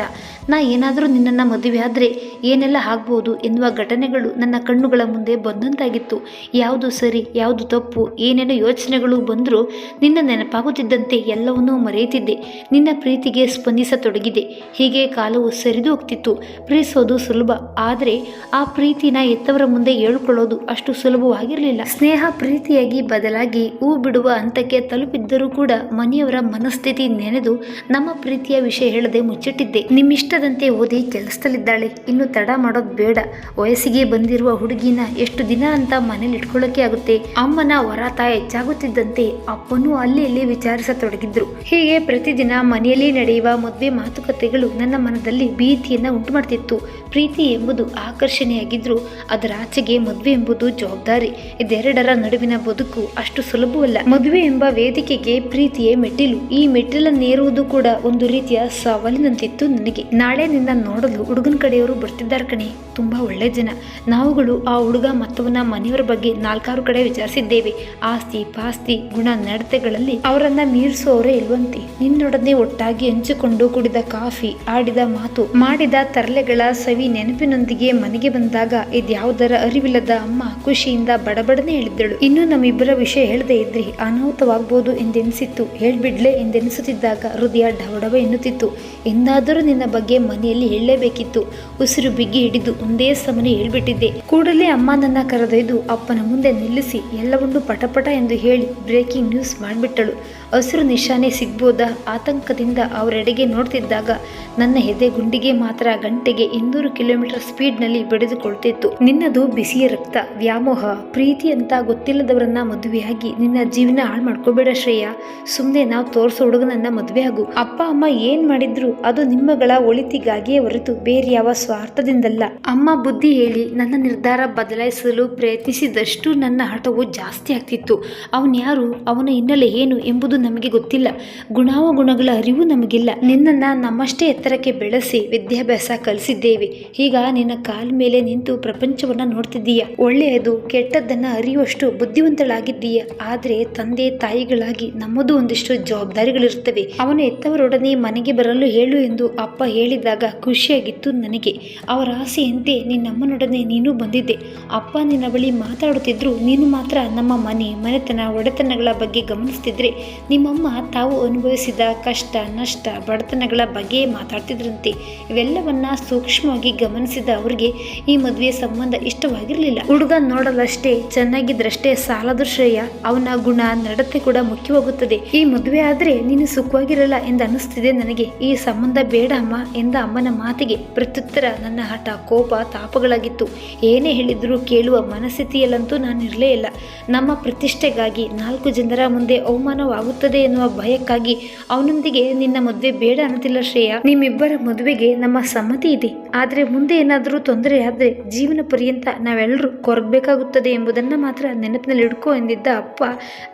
ನಾ ಏನಾದರೂ ನಿನ್ನನ್ನು ಮದುವೆಯಾದರೆ ಏನೆಲ್ಲ ಆಗ್ಬೋದು? ಎನ್ನುವ ಘಟನೆಗಳು ನನ್ನ ಕಣ್ಣುಗಳ ಮುಂದೆ ಬಂದಂತಾಗಿತ್ತು. ಯಾವುದು ಸರಿ, ಯಾವುದು ತಪ್ಪು, ಏನೇನೋ ಯೋಚನೆಗಳು ಬಂದರೂ ನಿನ್ನ ನೆನಪಾಗುತ್ತಿದ್ದಂತೆ ಎಲ್ಲವನ್ನೂ ಮರೆಯುತ್ತಿದ್ದೆ. ನಿನ್ನ ಪ್ರೀತಿಗೆ ಸ್ಪಂದಿಸತೊಡಗಿದೆ ಹೀಗೆ ಕಾಲವು ಸರಿದು ಹೋಗ್ತಿತ್ತು. ಪ್ರೀತಿಸೋದು ಸುಲಭ, ಆದರೆ ಆ ಆ ಪ್ರೀತಿನ ಎತ್ತವರ ಮುಂದೆ ಹೇಳ್ಕೊಳ್ಳೋದು ಅಷ್ಟು ಸುಲಭವಾಗಿರಲಿಲ್ಲ. ಸ್ನೇಹ ಪ್ರೀತಿಯಾಗಿ ಬದಲಾಗಿ ಹೂ ಬಿಡುವ ಹಂತಕ್ಕೆ ತಲುಪಿದ್ದರೂ ಕೂಡ ಮನೆಯವರ ಮನಸ್ಥಿತಿ ನೆನೆದು ನಮ್ಮ ಪ್ರೀತಿಯ ವಿಷಯ ಹೇಳದೆ ಮುಚ್ಚಿಟ್ಟಿದ್ದೆ. ನಿಮ್ಮಿಷ್ಟದಂತೆ ಓದಿ ಕೆಲಸದಲ್ಲಿದ್ದಾಳೆ. ಇನ್ನು ತಡ ಮಾಡೋದು ಬೇಡ. ವಯಸ್ಸಿಗೆ ಬಂದಿರುವ ಹುಡುಗಿನ ಎಷ್ಟು ದಿನ ಅಂತ ಮನೇಲಿ ಇಟ್ಕೊಳ್ಳೋಕೆ ಆಗುತ್ತೆ. ಅಮ್ಮನ ಹೊರಾತ ಹೆಚ್ಚಾಗುತ್ತಿದ್ದಂತೆ ಅಪ್ಪನೂ ಅಲ್ಲಿ ಇಲ್ಲಿ ವಿಚಾರಿಸತೊಡಗಿದ್ರು. ಹೀಗೆ ಪ್ರತಿದಿನ ಮನೆಯಲ್ಲಿ ನಡೆಯುವ ಮದುವೆ ಮಾತುಕತೆಗಳು ನನ್ನ ಮನದಲ್ಲಿ ಭೀತಿಯನ್ನ ಉಂಟು ಮಾಡ್ತಿತ್ತು ಪ್ರೀತಿ ಎಂಬುದು ಆಕರ್ಷಣೆಯಾಗಿದ್ರು. ಅದರ ಆಚೆಗೆ ಮದುವೆ ಎಂಬುದು ಜವಾಬ್ದಾರಿ. ಇದೆರಡರ ನಡುವಿನ ಬದುಕು ಅಷ್ಟು ಸುಲಭವಲ್ಲ. ಮದುವೆ ಎಂಬ ವೇದಿಕೆಗೆ ಪ್ರೀತಿಯೇ ಮೆಟ್ಟಿಲು. ಈ ಮೆಟ್ಟಿಲನ್ನೇರುವುದು ಕೂಡ ಒಂದು ರೀತಿಯ ಸವಾಲಿನಂತಿತ್ತು ನನಗೆ. ನಾಳೆ ನಿನ್ನ ನೋಡಲು ಹುಡುಗನ ಕಡೆಯವರು ಬರ್ತಿದ್ದಾರೆ ಕಣೆ. ತುಂಬಾ ಒಳ್ಳೆ ಜನ. ನಾವುಗಳು ಆ ಹುಡುಗ ಮತ್ತವನ ಮನೆಯವರ ಬಗ್ಗೆ ನಾಲ್ಕಾರು ಕಡೆ ವಿಚಾರಿಸಿದ್ದೇವೆ. ಆಸ್ತಿ, ಪಾಸ್ತಿ, ಗುಣ, ನಡತೆಗಳಲ್ಲಿ ಅವರನ್ನ ಮೀರಿಸುವವರೇ ಇಲ್ವಂತೆ. ನಿನ್ನೊಡನೆ ಒಟ್ಟಾಗಿ ಹಂಚಿಕೊಂಡು ಕುಡಿದ ಕಾಫಿ, ಆಡಿದ ಮಾತು, ಮಾಡಿದ ತರಲೆಗಳ ಸವಿ ನೆನಪಿನೊಂದಿಗೆ ಮನೆಗೆ ಬಂದಾಗ ಇದ್ಯಾವುದರ ಅರಿವಿಲ್ಲದ ಅಮ್ಮ ಖುಷಿಯಿಂದ ಬಡಬಡನೆ ಹೇಳಿದ್ದಳು ಇನ್ನು ನಮ್ಮಿಬ್ಬರ ವಿಷಯ ಹೇಳದೆ ಇದ್ರಿ ಅನಾಹುತವಾಗಬಹುದು ಎಂದೆನಿಸಿತ್ತು. ಹೇಳ್ಬಿಡ್ಲೆ ಎಂದೆನಿಸುತ್ತಿದ್ದಾಗ ಹೃದಯ ಡವಡವ ಎನ್ನುತ್ತಿತ್ತು. ಎಂದಾದರೂ ನಿನ್ನ ಬಗ್ಗೆ ಮನೆಯಲ್ಲಿ ಹೇಳಲೇಬೇಕಿತ್ತು. ಉಸಿರು ಬಿಗಿ ಹಿಡಿದು ಒಂದೇ ಸಮನೆ ಹೇಳ್ಬಿಟ್ಟಿದ್ದೆ. ಕೂಡಲೇ ಅಮ್ಮ ನನ್ನ ಕರೆದೊಯ್ದು ಅಪ್ಪನ ಮುಂದೆ ನಿಲ್ಲಿಸಿ ಎಲ್ಲವನ್ನೂ ಪಟಪಟ ಎಂದು ಹೇಳಿ ಬ್ರೇಕಿಂಗ್ ನ್ಯೂಸ್ ಮಾಡಿಬಿಟ್ಟಳು. ಹಸಿರು ನಿಶಾನೆ ಸಿಗ್ಬೋದಾ? ಆತಂಕದಿಂದ ಅವರೆಡೆಗೆ ನೋಡ್ತಿದ್ದಾಗ ನನ್ನ ಎದೆ ಗುಂಡಿಗೆ ಮಾತ್ರ ಗಂಟೆಗೆ ಇನ್ನೂರು ಕಿಲೋಮೀಟರ್ ಸ್ಪೀಡ್ನಲ್ಲಿ ಬೆಳೆದುಕೊಳ್ತಿತ್ತು ನಿನ್ನದು ಬಿಸಿಯ ರಕ್ತ, ವ್ಯಾಮೋಹ, ಪ್ರೀತಿ ಅಂತ ಗೊತ್ತಿಲ್ಲದವರನ್ನ ಮದುವೆಯಾಗಿ ನಿನ್ನ ಜೀವನ ಹಾಳು ಮಾಡ್ಕೋಬೇಡ ಶ್ರೇಯ. ಸುಮ್ಮನೆ ನಾವು ತೋರಿಸೋ ಹುಡುಗನನ್ನ ಮದುವೆ ಆಗು. ಅಪ್ಪ, ಅಮ್ಮ ಏನ್ ಮಾಡಿದ್ರು ಅದು ನಿಮ್ಮಗಳ ಒಳಿತಿಗಾಗಿಯೇ ಹೊರತು ಬೇರೆ ಯಾವ ಸ್ವಾರ್ಥದಿಂದಲ್ಲ. ಅಮ್ಮ ಬುದ್ಧಿ ಹೇಳಿ ನನ್ನ ನಿರ್ಧಾರ ಬದಲಾಯಿಸಲು ಪ್ರಯತ್ನಿಸಿದಷ್ಟು ನನ್ನ ಹಠವು ಜಾಸ್ತಿ ಆಗ್ತಿತ್ತು. ಅವನ್ಯಾರು, ಅವನ ಹಿನ್ನೆಲೆ ಏನು ಎಂಬುದು ನಮಗೆ ಗೊತ್ತಿಲ್ಲ. ಗುಣಾವಗುಣಗಳ ಅರಿವು ನಮಗಿಲ್ಲ. ನಿನ್ನನ್ನ ನಮ್ಮಷ್ಟೇ ಎತ್ತರಕ್ಕೆ ಬೆಳೆಸಿ ವಿದ್ಯಾಭ್ಯಾಸ ಕಲಿಸಿದ್ದೇವೆ. ಈಗ ನಿನ್ನ ಕಾಲ ಮೇಲೆ ನಿಂತು ಪ್ರಪಂಚವನ್ನ ನೋಡ್ತಿದ್ದೀಯ? ಒಳ್ಳೆಯದು, ಕೆಟ್ಟದ್ದನ್ನು ಅರಿಯುವಷ್ಟು ಬುದ್ಧಿವಂತಳಾಗಿದ್ದೀಯ? ಆದರೆ ತಂದೆ ತಾಯಿಗಳಾಗಿ ನಮ್ಮದು ಒಂದಿಷ್ಟು ಜವಾಬ್ದಾರಿಗಳಿರ್ತವೆ ಅವನು ಎತ್ತವರೊಡನೆ ಮನೆಗೆ ಬರಲು ಹೇಳು ಎಂದು ಅಪ್ಪ ಹೇಳಿದಾಗ ಖುಷಿಯಾಗಿತ್ತು ನನಗೆ. ಅವರ ಆಸೆಯಂತೆ ನಿನ್ನಮ್ಮನೊಡನೆ ನೀನು ಬಂದಿದ್ದೆ. ಅಪ್ಪ ನಿನ್ನ ಬಳಿ ಮಾತಾಡುತ್ತಿದ್ರು. ನೀನು ಮಾತ್ರ ನಮ್ಮ ಮನೆ, ಮನೆತನ, ಒಡೆತನಗಳ ಬಗ್ಗೆ ಗಮನಿಸ್ತಿದ್ರೆ ನಿಮ್ಮಮ್ಮ ತಾವು ಅನುಭವಿಸಿದ ಕಷ್ಟ, ನಷ್ಟ, ಬಡತನಗಳ ಬಗ್ಗೆ ಮಾತಾಡ್ತಿದ್ರಂತೆ. ಇವೆಲ್ಲವನ್ನ ಸೂಕ್ಷ್ಮವಾಗಿ ಗಮನಿಸಿದ ಅವರಿಗೆ ಈ ಮದುವೆ ಸಂಬಂಧ ಇಷ್ಟವಾಗಿರಲಿಲ್ಲ. ಹುಡುಗ ನೋಡಲಷ್ಟೇ, ಚೆನ್ನಾಗಿದ್ರಷ್ಟೇ ಸಾಲದು ಶ್ರೇಯ ಅವನ ಗುಣ, ನಡತೆ ಕೂಡ ಮುಖ್ಯವಾಗುತ್ತದೆ. ಈ ಮದುವೆ ಆದ್ರೆ ನೀನು ಸುಖವಾಗಿರಲ್ಲ ಎಂದು ಅನಿಸ್ತಿದೆ ನನಗೆ. ಈ ಸಂಬಂಧ ಬೇಡ ಅಮ್ಮ ಎಂದ ಅಮ್ಮನ ಮಾತಿಗೆ ಪ್ರತ್ಯುತ್ತರ ನನ್ನ ಹಠ, ಕೋಪ, ತಾಪಗಳಾಗಿತ್ತು. ಏನೇ ಹೇಳಿದರೂ ಕೇಳುವ ಮನಸ್ಥಿತಿಯಲ್ಲಂತೂ ನಾನು ಇರಲೇ ಇಲ್ಲ. ನಮ್ಮ ಪ್ರತಿಷ್ಠೆಗಾಗಿ ನಾಲ್ಕು ಜನರ ಮುಂದೆ ಅವಮಾನವಾಗುತ್ತದೆ. ಎನ್ನುವ ಭಯಕ್ಕಾಗಿ ಅವನೊಂದಿಗೆ ನಿನ್ನ ಮದುವೆ ಬೇಡ ಅನ್ನೋದಿಲ್ಲ ಶ್ರೇಯ. ನಿಮ್ಮಿಬ್ಬರ ಮದುವೆಗೆ ನಮ್ಮ ಸಮ್ಮತಿ ಇದೆ. ಆದರೆ ಮುಂದೆ ಏನಾದರೂ ತೊಂದರೆ ಆದರೆ ಜೀವನ ಪರ್ಯಂತ ನಾವೆಲ್ಲರೂ ಕೊರಗಬೇಕಾಗುತ್ತದೆ ಎಂಬುದನ್ನು ಮಾತ್ರ ನೆನಪಿನಲ್ಲಿ ಇಡ್ಕೋ ಎಂದಿದ್ದ ಅಪ್ಪ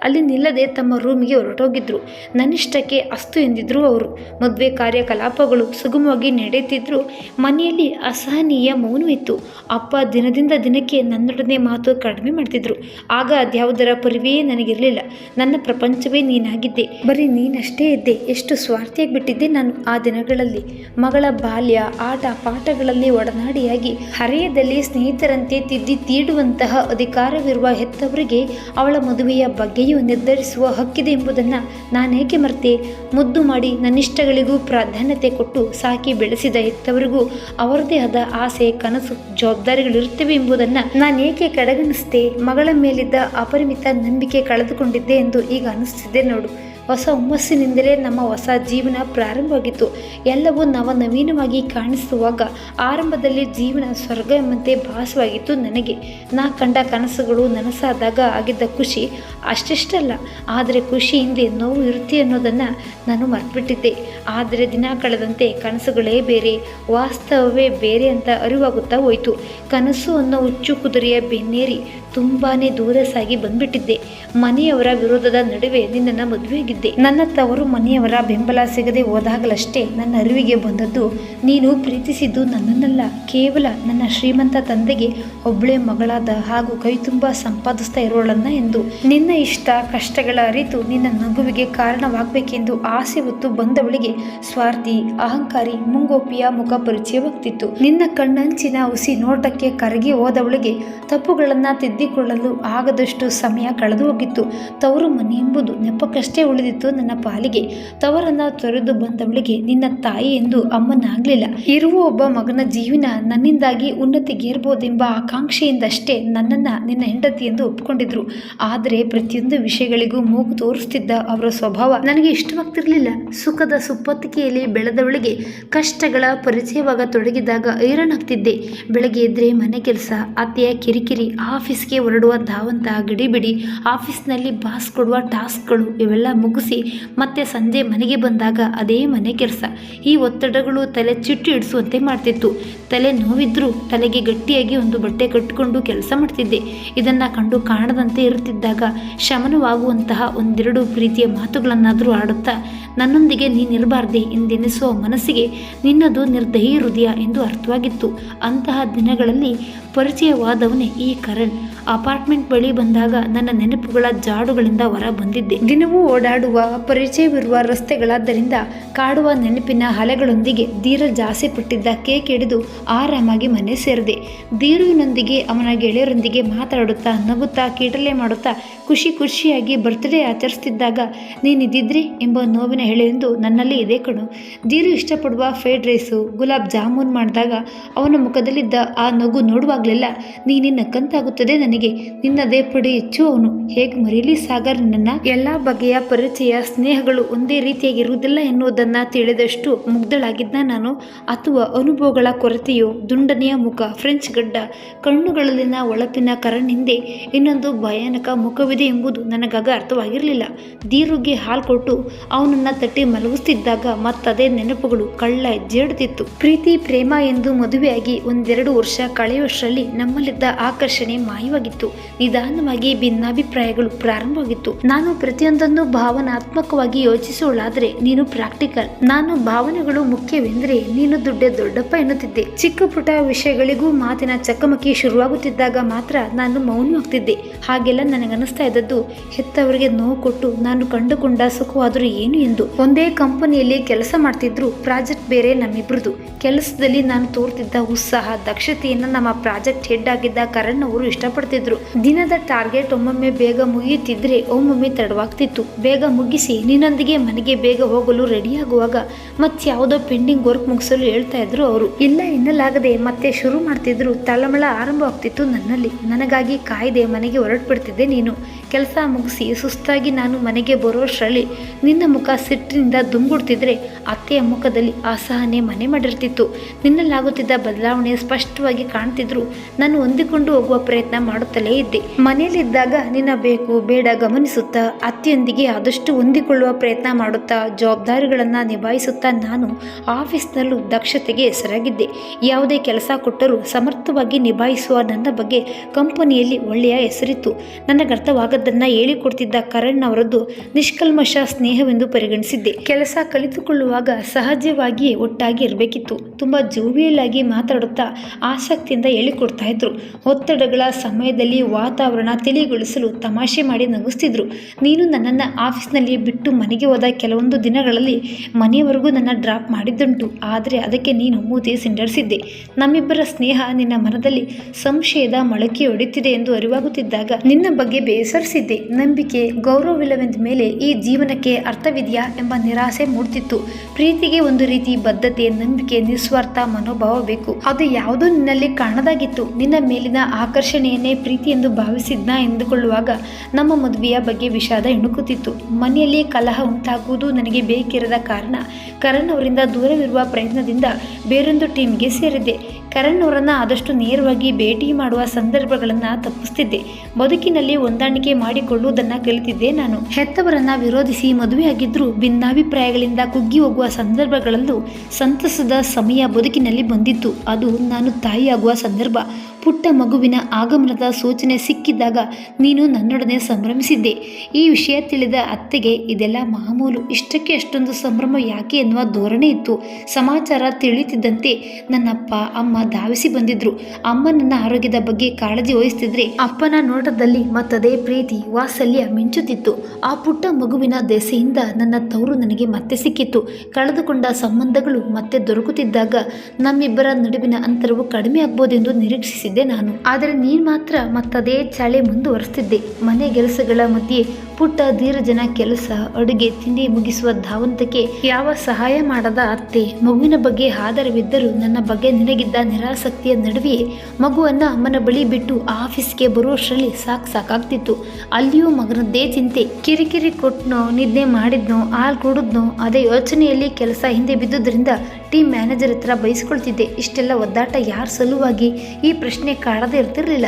ಅಲ್ಲಿ ನಿಲ್ಲದೆ ತಮ್ಮ ರೂಮಿಗೆ ಹೊರಟೋಗಿದ್ರು. ನನ್ನಿಷ್ಟಕ್ಕೆ ಅಸ್ತು ಎಂದಿದ್ರು ಅವರು. ಮದುವೆ ಕಾರ್ಯಕಲಾಪಗಳು ಸುಗಮವಾಗಿ ನಡೆಯುತ್ತಿದ್ರು. ಮನೆಯಲ್ಲಿ ಅಸಹನೀಯ ಮೌನವಿತ್ತು ಅಪ್ಪ ದಿನದಿಂದ ದಿನಕ್ಕೆ ನನ್ನೊಡನೆ ಮಾತು ಕಡಿಮೆ ಮಾಡ್ತಿದ್ರು. ಆಗ ಅದ್ಯಾವುದರ ಪರಿವೆಯೇ ನನಗಿರಲಿಲ್ಲ. ನನ್ನ ಪ್ರಪಂಚವೇ ನೀನಾಗಿದ್ದೆ ಬರೀ ನೀನಷ್ಟೇ ಇದ್ದೆ. ಎಷ್ಟು ಸ್ವಾರ್ಥಿಯಾಗಿ ಬಿಟ್ಟಿದ್ದೆ ನಾನು ಆ ದಿನಗಳಲ್ಲಿ. ಮಗಳ ಬಾಲ್ಯ, ಆಟ, ಪಾಠಗಳಲ್ಲಿ ಒಡನಾಡಿಯಾಗಿ ಹರೆಯದಲ್ಲಿ ಸ್ನೇಹಿತರಂತೆ ತಿದ್ದಿ ತೀಡುವಂತಹ ಅಧಿಕಾರವಿರುವ ಹೆತ್ತವರಿಗೆ ಅವಳ ಮದುವೆಯ ಬಗ್ಗೆಯೂ ನಿರ್ಧರಿಸುವ ಹಕ್ಕಿದೆ ಎಂಬುದನ್ನು ನಾನೇಕೆ ಮರ್ತೆ? ಮುದ್ದು ಮಾಡಿ ನನ್ನಿಷ್ಟಗಳಿಗೂ ಪ್ರಾಧಾನ್ಯತೆ ಕೊಟ್ಟು ಸಾಕಿ ಬೆಳೆಸಿದ ಹೆತ್ತವರಿಗೂ ಅವರದೇ ಆದ ಆಸೆ, ಕನಸು, ಜವಾಬ್ದಾರಿಗಳಿರುತ್ತವೆ ಎಂಬುದನ್ನು ನಾನೇಕೆ ಕಡೆಗಣಿಸ್ತೆ ಮಗಳ ಮೇಲಿದ್ದ ಅಪರಿಮಿತ ನಂಬಿಕೆ ಕಳೆದುಕೊಂಡಿದ್ದೆ ಎಂದು ಈಗ ಅನಿಸ್ತಿದೆ ನೋಡು. ಹೊಸ ಹುಮ್ಮಸ್ಸಿನಿಂದಲೇ ನಮ್ಮ ಹೊಸ ಜೀವನ ಪ್ರಾರಂಭವಾಗಿತ್ತು. ಎಲ್ಲವೂ ನವನವೀನವಾಗಿ ಕಾಣಿಸುವಾಗ ಆರಂಭದಲ್ಲಿ ಜೀವನ ಸ್ವರ್ಗ ಎಂಬಂತೆ ಭಾಸವಾಗಿತ್ತು ನನಗೆ. ನಾ ಕಂಡ ಕನಸುಗಳು ನನಸಾದಾಗ ಆಗಿದ್ದ ಖುಷಿ ಅಷ್ಟಿಷ್ಟಲ್ಲ. ಆದರೆ ಖುಷಿ ಹಿಂದೆ ನೋವು ಇರುತ್ತೆ ಅನ್ನೋದನ್ನು ನಾನು ಮರ್ತ್ಬಿಟ್ಟಿದ್ದೆ. ಆದರೆ ದಿನ ಕಳೆದಂತೆ ಕನಸುಗಳೇ ಬೇರೆ, ವಾಸ್ತವವೇ ಬೇರೆ ಅಂತ ಅರಿವಾಗುತ್ತಾ ಹೋಯಿತು. ಕನಸು ಅನ್ನೋ ಹುಚ್ಚು ಕುದುರೆಯ ಬೆನ್ನೇರಿ ತುಂಬಾ ದೂರ ಸಾಗಿ ಬಂದ್ಬಿಟ್ಟಿದ್ದೆ. ಮನೆಯವರ ವಿರೋಧದ ನಡುವೆ ನಿನ್ನನ್ನು ಮದುವೆಗಿದ್ದೆ ನನ್ನ ತವರು ಮನೆಯವರ ಬೆಂಬಲ ಸಿಗದೆ ಹೋದಾಗಲಷ್ಟೇ ನನ್ನ ಅರಿವಿಗೆ ಬಂದದ್ದು ನೀನು ಪ್ರೀತಿಸಿದ್ದು ನನ್ನನ್ನಲ್ಲ. ಕೇವಲ ನನ್ನ ಶ್ರೀಮಂತ ತಂದೆಗೆ ಒಬ್ಬಳೆ ಮಗಳಾದ ಹಾಗೂ ಕೈತುಂಬ ಸಂಪಾದಿಸ್ತಾ ಇರೋಳನ್ನ ಎಂದು. ನಿನ್ನ ಇಷ್ಟ, ಕಷ್ಟಗಳ ಅರಿತು ನಿನ್ನ ನಗುವಿಗೆ ಕಾರಣವಾಗಬೇಕೆಂದು ಆಸೆ ಹೊತ್ತು ಬಂದವಳಿಗೆ ಸ್ವಾರ್ಥಿ, ಅಹಂಕಾರಿ, ಮುಂಗೋಪಿಯ ಮುಖ ಪರಿಚಯವಾಗ್ತಿತ್ತು ನಿನ್ನ ಕಣ್ಣಂಚಿನ ಹುಸಿ ನೋಟಕ್ಕೆ ಕರಗಿ ಹೋದವಳಿಗೆ ತಪ್ಪುಗಳನ್ನ ತಿದ್ದಿ ಹೊಂದಿಕೊಳ್ಳಲು ಆಗದಷ್ಟು ಸಮಯ ಕಳೆದು ಹೋಗಿತ್ತು ತವರು ಮನೆ ಎಂಬುದು ನೆಪಕ್ಕಷ್ಟೇ ಉಳಿದಿತ್ತು ನನ್ನ ಪಾಲಿಗೆ. ತವರನ್ನ ತೊರೆದು ಬಂದವಳಿಗೆ ನಿನ್ನ ತಾಯಿ ಎಂದು ಅಮ್ಮನಾಗ್ಲಿಲ್ಲ. ಇರುವ ಒಬ್ಬ ಮಗನ ಜೀವನ ನನ್ನಿಂದಾಗಿ ಉನ್ನತಿಗೇರ್ಬೋದೆಂಬ ಆಕಾಂಕ್ಷೆಯಿಂದಷ್ಟೇ ನನ್ನನ್ನ ನಿನ್ನ ಹೆಂಡತಿ ಎಂದು ಒಪ್ಪಿಕೊಂಡಿದ್ರು. ಆದರೆ ಪ್ರತಿಯೊಂದು ವಿಷಯಗಳಿಗೂ ಮೂಗು ತೋರಿಸ್ತಿದ್ದ ಅವರ ಸ್ವಭಾವ ನನಗೆ ಇಷ್ಟವಾಗ್ತಿರ್ಲಿಲ್ಲ. ಸುಖದ ಸುಪ್ಪತ್ತಿಕೆಯಲ್ಲಿ ಬೆಳೆದವಳಿಗೆ ಕಷ್ಟಗಳ ಪರಿಚಯವಾಗ ತೊಡಗಿದಾಗ ಐರನಾಗ್ತಿದ್ದೆ ಬೆಳಗ್ಗೆ ಎದ್ರೆ ಮನೆ ಕೆಲಸ, ಅತ್ತೆಯ ಕಿರಿಕಿರಿ, ಆಫೀಸ್ಗೆ ಹೊರಡುವ ಧಾವಂತ ಗಡಿಬಿಡಿ ಆಫೀಸ್ನಲ್ಲಿ ಬಾಸ್ ಕೊಡುವ ಟಾಸ್ಕ್ಗಳು ಇವೆಲ್ಲ ಮುಗಿಸಿ ಮತ್ತೆ ಸಂಜೆ ಮನೆಗೆ ಬಂದಾಗ ಅದೇ ಮನೆ ಕೆಲಸ. ಈ ಒತ್ತಡಗಳು ತಲೆ ಚಿಟ್ಟು ಇಡಿಸುವಂತೆ ಮಾಡ್ತಿತ್ತು. ತಲೆ ನೋವಿದ್ರೂ ತಲೆಗೆ ಗಟ್ಟಿಯಾಗಿ ಒಂದು ಬಟ್ಟೆ ಕಟ್ಟಿಕೊಂಡು ಕೆಲಸ ಮಾಡ್ತಿದ್ದೆ. ಇದನ್ನು ಕಂಡು ಕಾಣದಂತೆ ಇರುತ್ತಿದ್ದಾಗ ಶಮನವಾಗುವಂತಹ ಒಂದೆರಡು ಪ್ರೀತಿಯ ಮಾತುಗಳನ್ನಾದರೂ ಆಡುತ್ತಾ ನನ್ನೊಂದಿಗೆ ನೀನಿರಬಾರ್ದೆ ಎಂದೆನಿಸುವ ಮನಸ್ಸಿಗೆ ನಿನ್ನದು ನಿರ್ದಯಿ ಹೃದಯ ಎಂದು ಅರ್ಥವಾಗಿತ್ತು. ಅಂತಹ ದಿನಗಳಲ್ಲಿ ಪರಿಚಯವಾದವನೇ ಈ ಕರಣ್. ಅಪಾರ್ಟ್ಮೆಂಟ್ ಬಳಿ ಬಂದಾಗ ನನ್ನ ನೆನಪುಗಳ ಜಾಡುಗಳಿಂದ ಹೊರ ಬಂದಿದ್ದೆ. ದಿನವೂ ಓಡಾಡುವ, ಪರಿಚಯವಿರುವ ರಸ್ತೆಗಳಾದ್ದರಿಂದ ಕಾಡುವ ನೆನಪಿನ ಅಲೆಗಳೊಂದಿಗೆ ಧೀರ ಜಾಸ್ತಿ ಪಟ್ಟಿದ್ದ ಕೇಕ್ ಹಿಡಿದು ಆರಾಮಾಗಿ ಮನೆ ಸೇರಿದೆ. ಧೀರುವಿನೊಂದಿಗೆ ಅವನ ಗೆಳೆಯರೊಂದಿಗೆ ಮಾತಾಡುತ್ತಾ ನಗುತ್ತಾ ಕೀಟಲೆ ಮಾಡುತ್ತಾ ಖುಷಿ ಖುಷಿಯಾಗಿ ಬರ್ತ್ಡೇ ಆಚರಿಸ್ತಿದ್ದಾಗ, ನೀನಿದ್ದಿದ್ರಿ? ಎಂಬ ನೋವಿನ ಹೆಳೆಯೊಂದು ನನ್ನಲ್ಲಿ ಇದೆ ಕಣು. ಧೀರು ಇಷ್ಟಪಡುವ ಫ್ರೈಡ್ ರೈಸು ಗುಲಾಬ್ ಜಾಮೂನ್ ಮಾಡಿದಾಗ ಅವನ ಮುಖದಲ್ಲಿದ್ದ ಆ ನಗು ನೋಡುವಾಗಲೆಲ್ಲ, ನೀನಿನ್ನ ಕಂತಾಗುತ್ತದೆ ನನಗೆ. ನಿನ್ನದೇ ಪಡೆ ಹೆಚ್ಚು ಅವನು ಹೇಗೆ ಮರೀಲಿ ಸಾಗರ್? ನನ್ನ ಎಲ್ಲ ಬಗೆಯ ಪರಿಚಯ ಸ್ನೇಹಗಳು ಒಂದೇ ರೀತಿಯಾಗಿರುವುದಿಲ್ಲ ಎನ್ನುವುದನ್ನು ತಿಳಿದಷ್ಟು ಮುಗ್ಧಳಾಗಿದ್ದ ನಾನು. ಅಥವಾ ಅನುಭವಗಳ ಕೊರತೆಯು ದುಂಡನೆಯ ಮುಖ, ಫ್ರೆಂಚ್ ಗಡ್ಡ, ಕಣ್ಣುಗಳಲ್ಲಿನ ಒಳಪಿನ ಕರಣಿಂದೆ ಇನ್ನೊಂದು ಭಯಾನಕ ಮುಖವಿದೆ ಎಂಬುದು ನನಗಾಗ ಅರ್ಥವಾಗಿರಲಿಲ್ಲ. ದೀರುಗೆ ಹಾಲು ಕೊಟ್ಟು ಅವನನ್ನ ತಟ್ಟಿ ಮಲಗಿಸ್ತಿದ್ದಾಗ ಮತ್ತದೇ ನೆನಪುಗಳು ಕಳ್ಳ ಜೇಡುತ್ತಿತ್ತು. ಪ್ರೀತಿ, ಪ್ರೇಮ ಎಂದು ಮದುವೆಯಾಗಿ ಒಂದೆರಡು ವರ್ಷ ಕಳೆಯುವಷ್ಟರಲ್ಲಿ ನಮ್ಮಲ್ಲಿದ್ದ ಆಕರ್ಷಣೆ ಮಾಯವಾಗಿತ್ತು ನಿಧಾನವಾಗಿ ಭಿನ್ನಾಭಿಪ್ರಾಯಗಳು ಪ್ರಾರಂಭವಾಗಿತ್ತು. ನಾನು ಪ್ರತಿಯೊಂದನ್ನು ಭಾವನಾತ್ಮಕವಾಗಿ ಯೋಚಿಸುವಳಾದ್ರೆ ನೀನು ಪ್ರಾಕ್ಟಿಕಲ್ ನಾನು ಭಾವನೆಗಳು ಮುಖ್ಯವೆಂದ್ರೆ ನೀನು ದುಡ್ಡೆ ದೊಡ್ಡಪ್ಪ ಎನ್ನುತ್ತಿದ್ದೆ. ಚಿಕ್ಕ ಪುಟ್ಟ ವಿಷಯಗಳಿಗೂ ಮಾತಿನ ಚಕಮಕಿ ಶುರುವಾಗುತ್ತಿದ್ದಾಗ ಮಾತ್ರ ನಾನು ಮೌನವಾಗ್ತಿದ್ದೆ ಹಾಗೆಲ್ಲ ನನಗನ್ನಿಸ್ತಾ ಇದ್ದದ್ದು ಹೆತ್ತವರಿಗೆ ನೋವು ಕೊಟ್ಟು ನಾನು ಕಂಡುಕೊಂಡ ಸುಖವಾದರೂ ಏನು ಎಂದು. ಒಂದೇ ಕಂಪನಿಯಲ್ಲಿ ಕೆಲಸ ಮಾಡ್ತಿದ್ರು, ಪ್ರಾಜೆಕ್ಟ್ ಬೇರೆ ನಮ್ಮಿಬ್ರದು. ಕೆಲಸದಲ್ಲಿ ನಾನು ತೋರ್ತಿದ್ದ ಉತ್ಸಾಹ, ದಕ್ಷತೆಯನ್ನು ನಮ್ಮ ಪ್ರಾಜೆಕ್ಟ್ ಹೆಡ್ ಆಗಿದ್ದ ಕರಣ್ ಅವರು ಇಷ್ಟಪಡ್ತಿದ್ರು. ದಿನದ ಟಾರ್ಗೆಟ್ ಒಮ್ಮೊಮ್ಮೆ ಬೇಗ ಮುಗಿಯುತ್ತಿದ್ರೆ ಒಮ್ಮೊಮ್ಮೆ ತಡವಾಗ್ತಿತ್ತು. ಬೇಗ ಮುಗಿಸಿ ನಿನ್ನೊಂದಿಗೆ ಮನೆಗೆ ಬೇಗ ಹೋಗಲು ರೆಡಿಯಾಗುವಾಗ ಮತ್ಯಾವುದೋ ಪೆಂಡಿಂಗ್ ವರ್ಕ್ ಮುಗಿಸಲು ಹೇಳ್ತಾ ಇದ್ರು ಅವರು. ಇಲ್ಲ ಎನ್ನಲಾಗದೆ ಮತ್ತೆ ಶುರು ಮಾಡ್ತಿದ್ರು. ತಳಮಳ ಆರಂಭವಾಗ್ತಿತ್ತು ನನ್ನಲ್ಲಿ. ನನಗಾಗಿ ಕಾಯ್ದೆ ಮನೆಗೆ ಹೊರಟ್ಬಿಡ್ತಿದ್ದೆ ನೀನು. ಕೆಲಸ ಮುಗಿಸಿ ಸುಸ್ತಾಗಿ ನಾನು ಮನೆಗೆ ಬರೋಷ್ಟರಲ್ಲಿ ನಿನ್ನ ಮುಖ ಸಿಟ್ಟಿನಿಂದ ದುಂಗುಡ್ತಿದ್ರೆ ಅತ್ತೆಯ ಮುಖದಲ್ಲಿ ಅಸಹನೆ ಮನೆ ಮಾಡಿರ್ತಿತ್ತು. ನಿನ್ನಲ್ಲಾಗುತ್ತಿದ್ದ ಬದಲಾವಣೆ ಸ್ಪಷ್ಟವಾಗಿ ಕಾಣ್ತಿದ್ರು. ನಾನು ಹೊಂದಿಕೊಂಡು ಹೋಗುವ ಪ್ರಯತ್ನ ಮಾಡುತ್ತಲೇ ಇದ್ದೆ. ಮನೆಯಲ್ಲಿದ್ದಾಗ ನಿನ್ನ ಬೇಕು ಬೇಡ ಗಮನಿಸುತ್ತಾ ಅತ್ತೆಯೊಂದಿಗೆ ಆದಷ್ಟು ಹೊಂದಿಕೊಳ್ಳುವ ಪ್ರಯತ್ನ ಮಾಡುತ್ತಾ ಜವಾಬ್ದಾರಿಗಳನ್ನು ನಿಭಾಯಿಸುತ್ತಾ ನಾನು ಆಫೀಸ್ನಲ್ಲೂ ದಕ್ಷತೆಗೆ ಹೆಸರಾಗಿದ್ದೆ. ಯಾವುದೇ ಕೆಲಸ ಕೊಟ್ಟರೂ ಸಮರ್ಥವಾಗಿ ನಿಭಾಯಿಸುವ ನನ್ನ ಬಗ್ಗೆ ಕಂಪನಿಯಲ್ಲಿ ಒಳ್ಳೆಯ ಹೆಸರಿತ್ತು. ನನಗರ್ಥವಾಗದ್ದನ್ನು ಹೇಳಿಕೊಡ್ತಿದ್ದ ಕರಣ್ ಅವರದ್ದು ನಿಷ್ಕಲ್ಮಶ ಸ್ನೇಹವೆಂದು ಪರಿಗಣಿಸಿದ್ದೆ. ಕೆಲಸ ಕಲಿತುಕೊಳ್ಳುವಾಗ ಸಹಜವಾಗಿಯೇ ಒಟ್ಟಾಗಿ ಇರಬೇಕಿತ್ತು. ತುಂಬ ಜೋವಿಯಲಾಗಿ ಮಾತಾಡುತ್ತಾ ಆಸಕ್ತಿಯಿಂದ ಹೇಳಿಕೊಡ್ತಾ ಇದ್ರು. ಒತ್ತಡಗಳ ಸಮಯದಲ್ಲಿ ವಾತಾವರಣ ತಿಳಿಗೊಳಿಸಲು ತಮಾಷೆ ಮಾಡಿ ನಗಿಸ್ತಿದ್ರು. ನೀನು ನನ್ನನ್ನು ಆಫೀಸ್ನಲ್ಲಿ ಬಿಟ್ಟು ಮನೆಗೆ ಹೋದ ಕೆಲವೊಂದು ದಿನಗಳಲ್ಲಿ ಮನೆಯವರೆಗೂ ನನ್ನ ಡ್ರಾಪ್ ಮಾಡಿದ್ದುಂಟು. ಆದರೆ ಅದಕ್ಕೆ ನೀನು ಮೂತಿ ಸಿಂಡರಿಸಿದ್ದೆ ನಮ್ಮಿಬ್ಬರ ಸ್ನೇಹ ನಿನ್ನ ಮನದಲ್ಲಿ ಸಂಶಯದ ಮೊಳಕೆ ಎಂದು ಅರಿವಾಗುತ್ತಿದ್ದಾಗ ನಿನ್ನ ಬಗ್ಗೆ ಬೇಸರಿಸಿದ್ದೆ. ನಂಬಿಕೆ, ಗೌರವವಿಲ್ಲವೆಂದ ಮೇಲೆ ಈ ಜೀವನಕ್ಕೆ ಅರ್ಥವಿದೆಯಾ ಎಂಬ ನಿರಾಸೆ ಮೂಡ್ತಿತ್ತು. ಪ್ರೀತಿಗೆ ಒಂದು ರೀತಿ ಬದ್ಧತೆ, ನಂಬಿಕೆ, ನಿಸ್ವಾರ್ಥ ಮನೋಭಾವ ಬೇಕು. ಅದು ಯಾವುದೋ ನಿನ್ನಲ್ಲಿ ಕಾಣದಾಗಿತ್ತು. ನಿನ್ನ ಮೇಲಿನ ಆಕರ್ಷಣೆಯನ್ನೇ ಪ್ರೀತಿ ಎಂದು ಭಾವಿಸಿದ್ನ ಎಂದುಕೊಳ್ಳುವಾಗ ನಮ್ಮ ಮದುವೆಯ ಬಗ್ಗೆ ವಿಷಾದ ಇಣುಕುತ್ತಿತ್ತು ಮನೆಯಲ್ಲಿ ಕಲಹ ಉಂಟಾಗುವುದು ನನಗೆ ಬೇಕಿರದ ಕಾರಣ ಕರಣ್ ಅವರಿಂದ ದೂರವಿರುವ ಪ್ರಯತ್ನದಿಂದ ಬೇರೊಂದು ಟೀಮ್ಗೆ ಸೇರಿದ್ದೆ. ಕರಣ್ ಅವರನ್ನು ಆದಷ್ಟು ನೇರವಾಗಿ ಭೇಟಿ ಮಾಡುವ ಸಂದರ್ಭಗಳನ್ನು ತಪ್ಪಿಸ್ತಿದ್ದೆ. ಬದುಕಿನಲ್ಲಿ ಹೊಂದಾಣಿಕೆ ಮಾಡಿಕೊಳ್ಳುವುದನ್ನು ಕಲಿತಿದ್ದೆ ನಾನು. ಹೆತ್ತವರನ್ನು ವಿರೋಧಿಸಿ ಮದುವೆಯಾಗಿದ್ದರೂ ಭಿನ್ನಾಭಿಪ್ರಾಯಗಳಿಂದ ಕುಗ್ಗಿ ಹೋಗುವ ಸಂದರ್ಭಗಳಲ್ಲೂ ಸಂತಸದ ಸಮಯ ಬದುಕಿನಲ್ಲಿ ಬಂದಿತ್ತು. ಅದು ನಾನು ತಾಯಿಯಾಗುವ ಸಂದರ್ಭ. ಪುಟ್ಟ ಮಗುವಿನ ಆಗಮನದ ಸೂಚನೆ ಸಿಕ್ಕಿದ್ದಾಗ ನೀನು ನನ್ನೊಡನೆ ಸಂಭ್ರಮಿಸಿದ್ದೆ. ಈ ವಿಷಯ ತಿಳಿದ ಅತ್ತೆಗೆ ಇದೆಲ್ಲ ಮಾಮೂಲು. ಇಷ್ಟಕ್ಕೆ ಅಷ್ಟೊಂದು ಸಂಭ್ರಮ ಯಾಕೆ ಎನ್ನುವ ಧೋರಣೆ ಇತ್ತು. ಸಮಾಚಾರ ತಿಳಿಯುತ್ತಿದ್ದಂತೆ ನನ್ನಪ್ಪ, ಅಮ್ಮ ಧಾವಿಸಿ ಬಂದಿದ್ರು. ಅಮ್ಮ ನನ್ನ ಆರೋಗ್ಯದ ಬಗ್ಗೆ ಕಾಳಜಿ ವಹಿಸ್ತಿದ್ರೆ ಅಪ್ಪನ ನೋಟದಲ್ಲಿ ಮತ್ತದೇ ಪ್ರೀತಿ, ವಾತ್ಸಲ್ಯ ಮಿಂಚುತ್ತಿತ್ತು. ಆ ಪುಟ್ಟ ಮಗುವಿನ ದೆಸೆಯಿಂದ ನನ್ನ ತವರು ನನಗೆ ಮತ್ತೆ ಸಿಕ್ಕಿತ್ತು. ಕಳೆದುಕೊಂಡ ಸಂಬಂಧಗಳು ಮತ್ತೆ ದೊರಕುತ್ತಿದ್ದಾಗ ನಮ್ಮಿಬ್ಬರ ನಡುವಿನ ಅಂತರವು ಕಡಿಮೆ ಆಗ್ಬೋದೆಂದು ನಿರೀಕ್ಷಿಸಿದ್ದೆ ನಾನು. ಆದರೆ ನೀನ್ ಮಾತ್ರ ಮತ್ತದೇ ಚಾಳೆ ಮುಂದುವರೆಸ್ತಿದ್ದೆ. ಮನೆ ಕೆಲಸಗಳ ಮಧ್ಯೆ ಪುಟ್ಟ ಧೀರಜನ ಕೆಲಸ, ಅಡುಗೆ, ತಿಂಡಿ ಮುಗಿಸುವ ಧಾವಂತಕ್ಕೆ ಯಾವ ಸಹಾಯ ಮಾಡದ ಅತ್ತೆ? ಮಗುವಿನ ಬಗ್ಗೆ ಆಧಾರವಿದ್ದರೂ ನನ್ನ ಬಗ್ಗೆ ನಿನಗಿದ್ದ ನಿರಾಸಕ್ತಿಯ ನಡುವೆಯೇ ಮಗುವನ್ನು ಅಮ್ಮನ ಬಳಿ ಬಿಟ್ಟು ಆಫೀಸ್ಗೆ ಬರುವಷ್ಟರಲ್ಲಿ ಸಾಕು ಸಾಕಾಗ್ತಿತ್ತು. ಅಲ್ಲಿಯೂ ಮಗನದ್ದೇ ಚಿಂತೆ. ಕಿರಿಕಿರಿ ಕೊಟ್ಟನೋ ನಿದ್ದೆ ಮಾಡಿದ್ನೋ, ಹಾಲು ಕುಡಿದ್ನೋ, ಅದೇ ಯೋಚನೆಯಲ್ಲಿ ಕೆಲಸ ಹಿಂದೆ ಬಿದ್ದುದರಿಂದ ಟೀಮ್ ಮ್ಯಾನೇಜರ್ ಹತ್ರ ಬಯಸ್ಕೊಳ್ತಿದ್ದೆ ಇಷ್ಟೆಲ್ಲ ಒದ್ದಾಟ ಯಾರ ಸಲುವಾಗಿ? ಈ ಪ್ರಶ್ನೆ ಕಾಡದೇ ಇರ್ತಿರಲಿಲ್ಲ.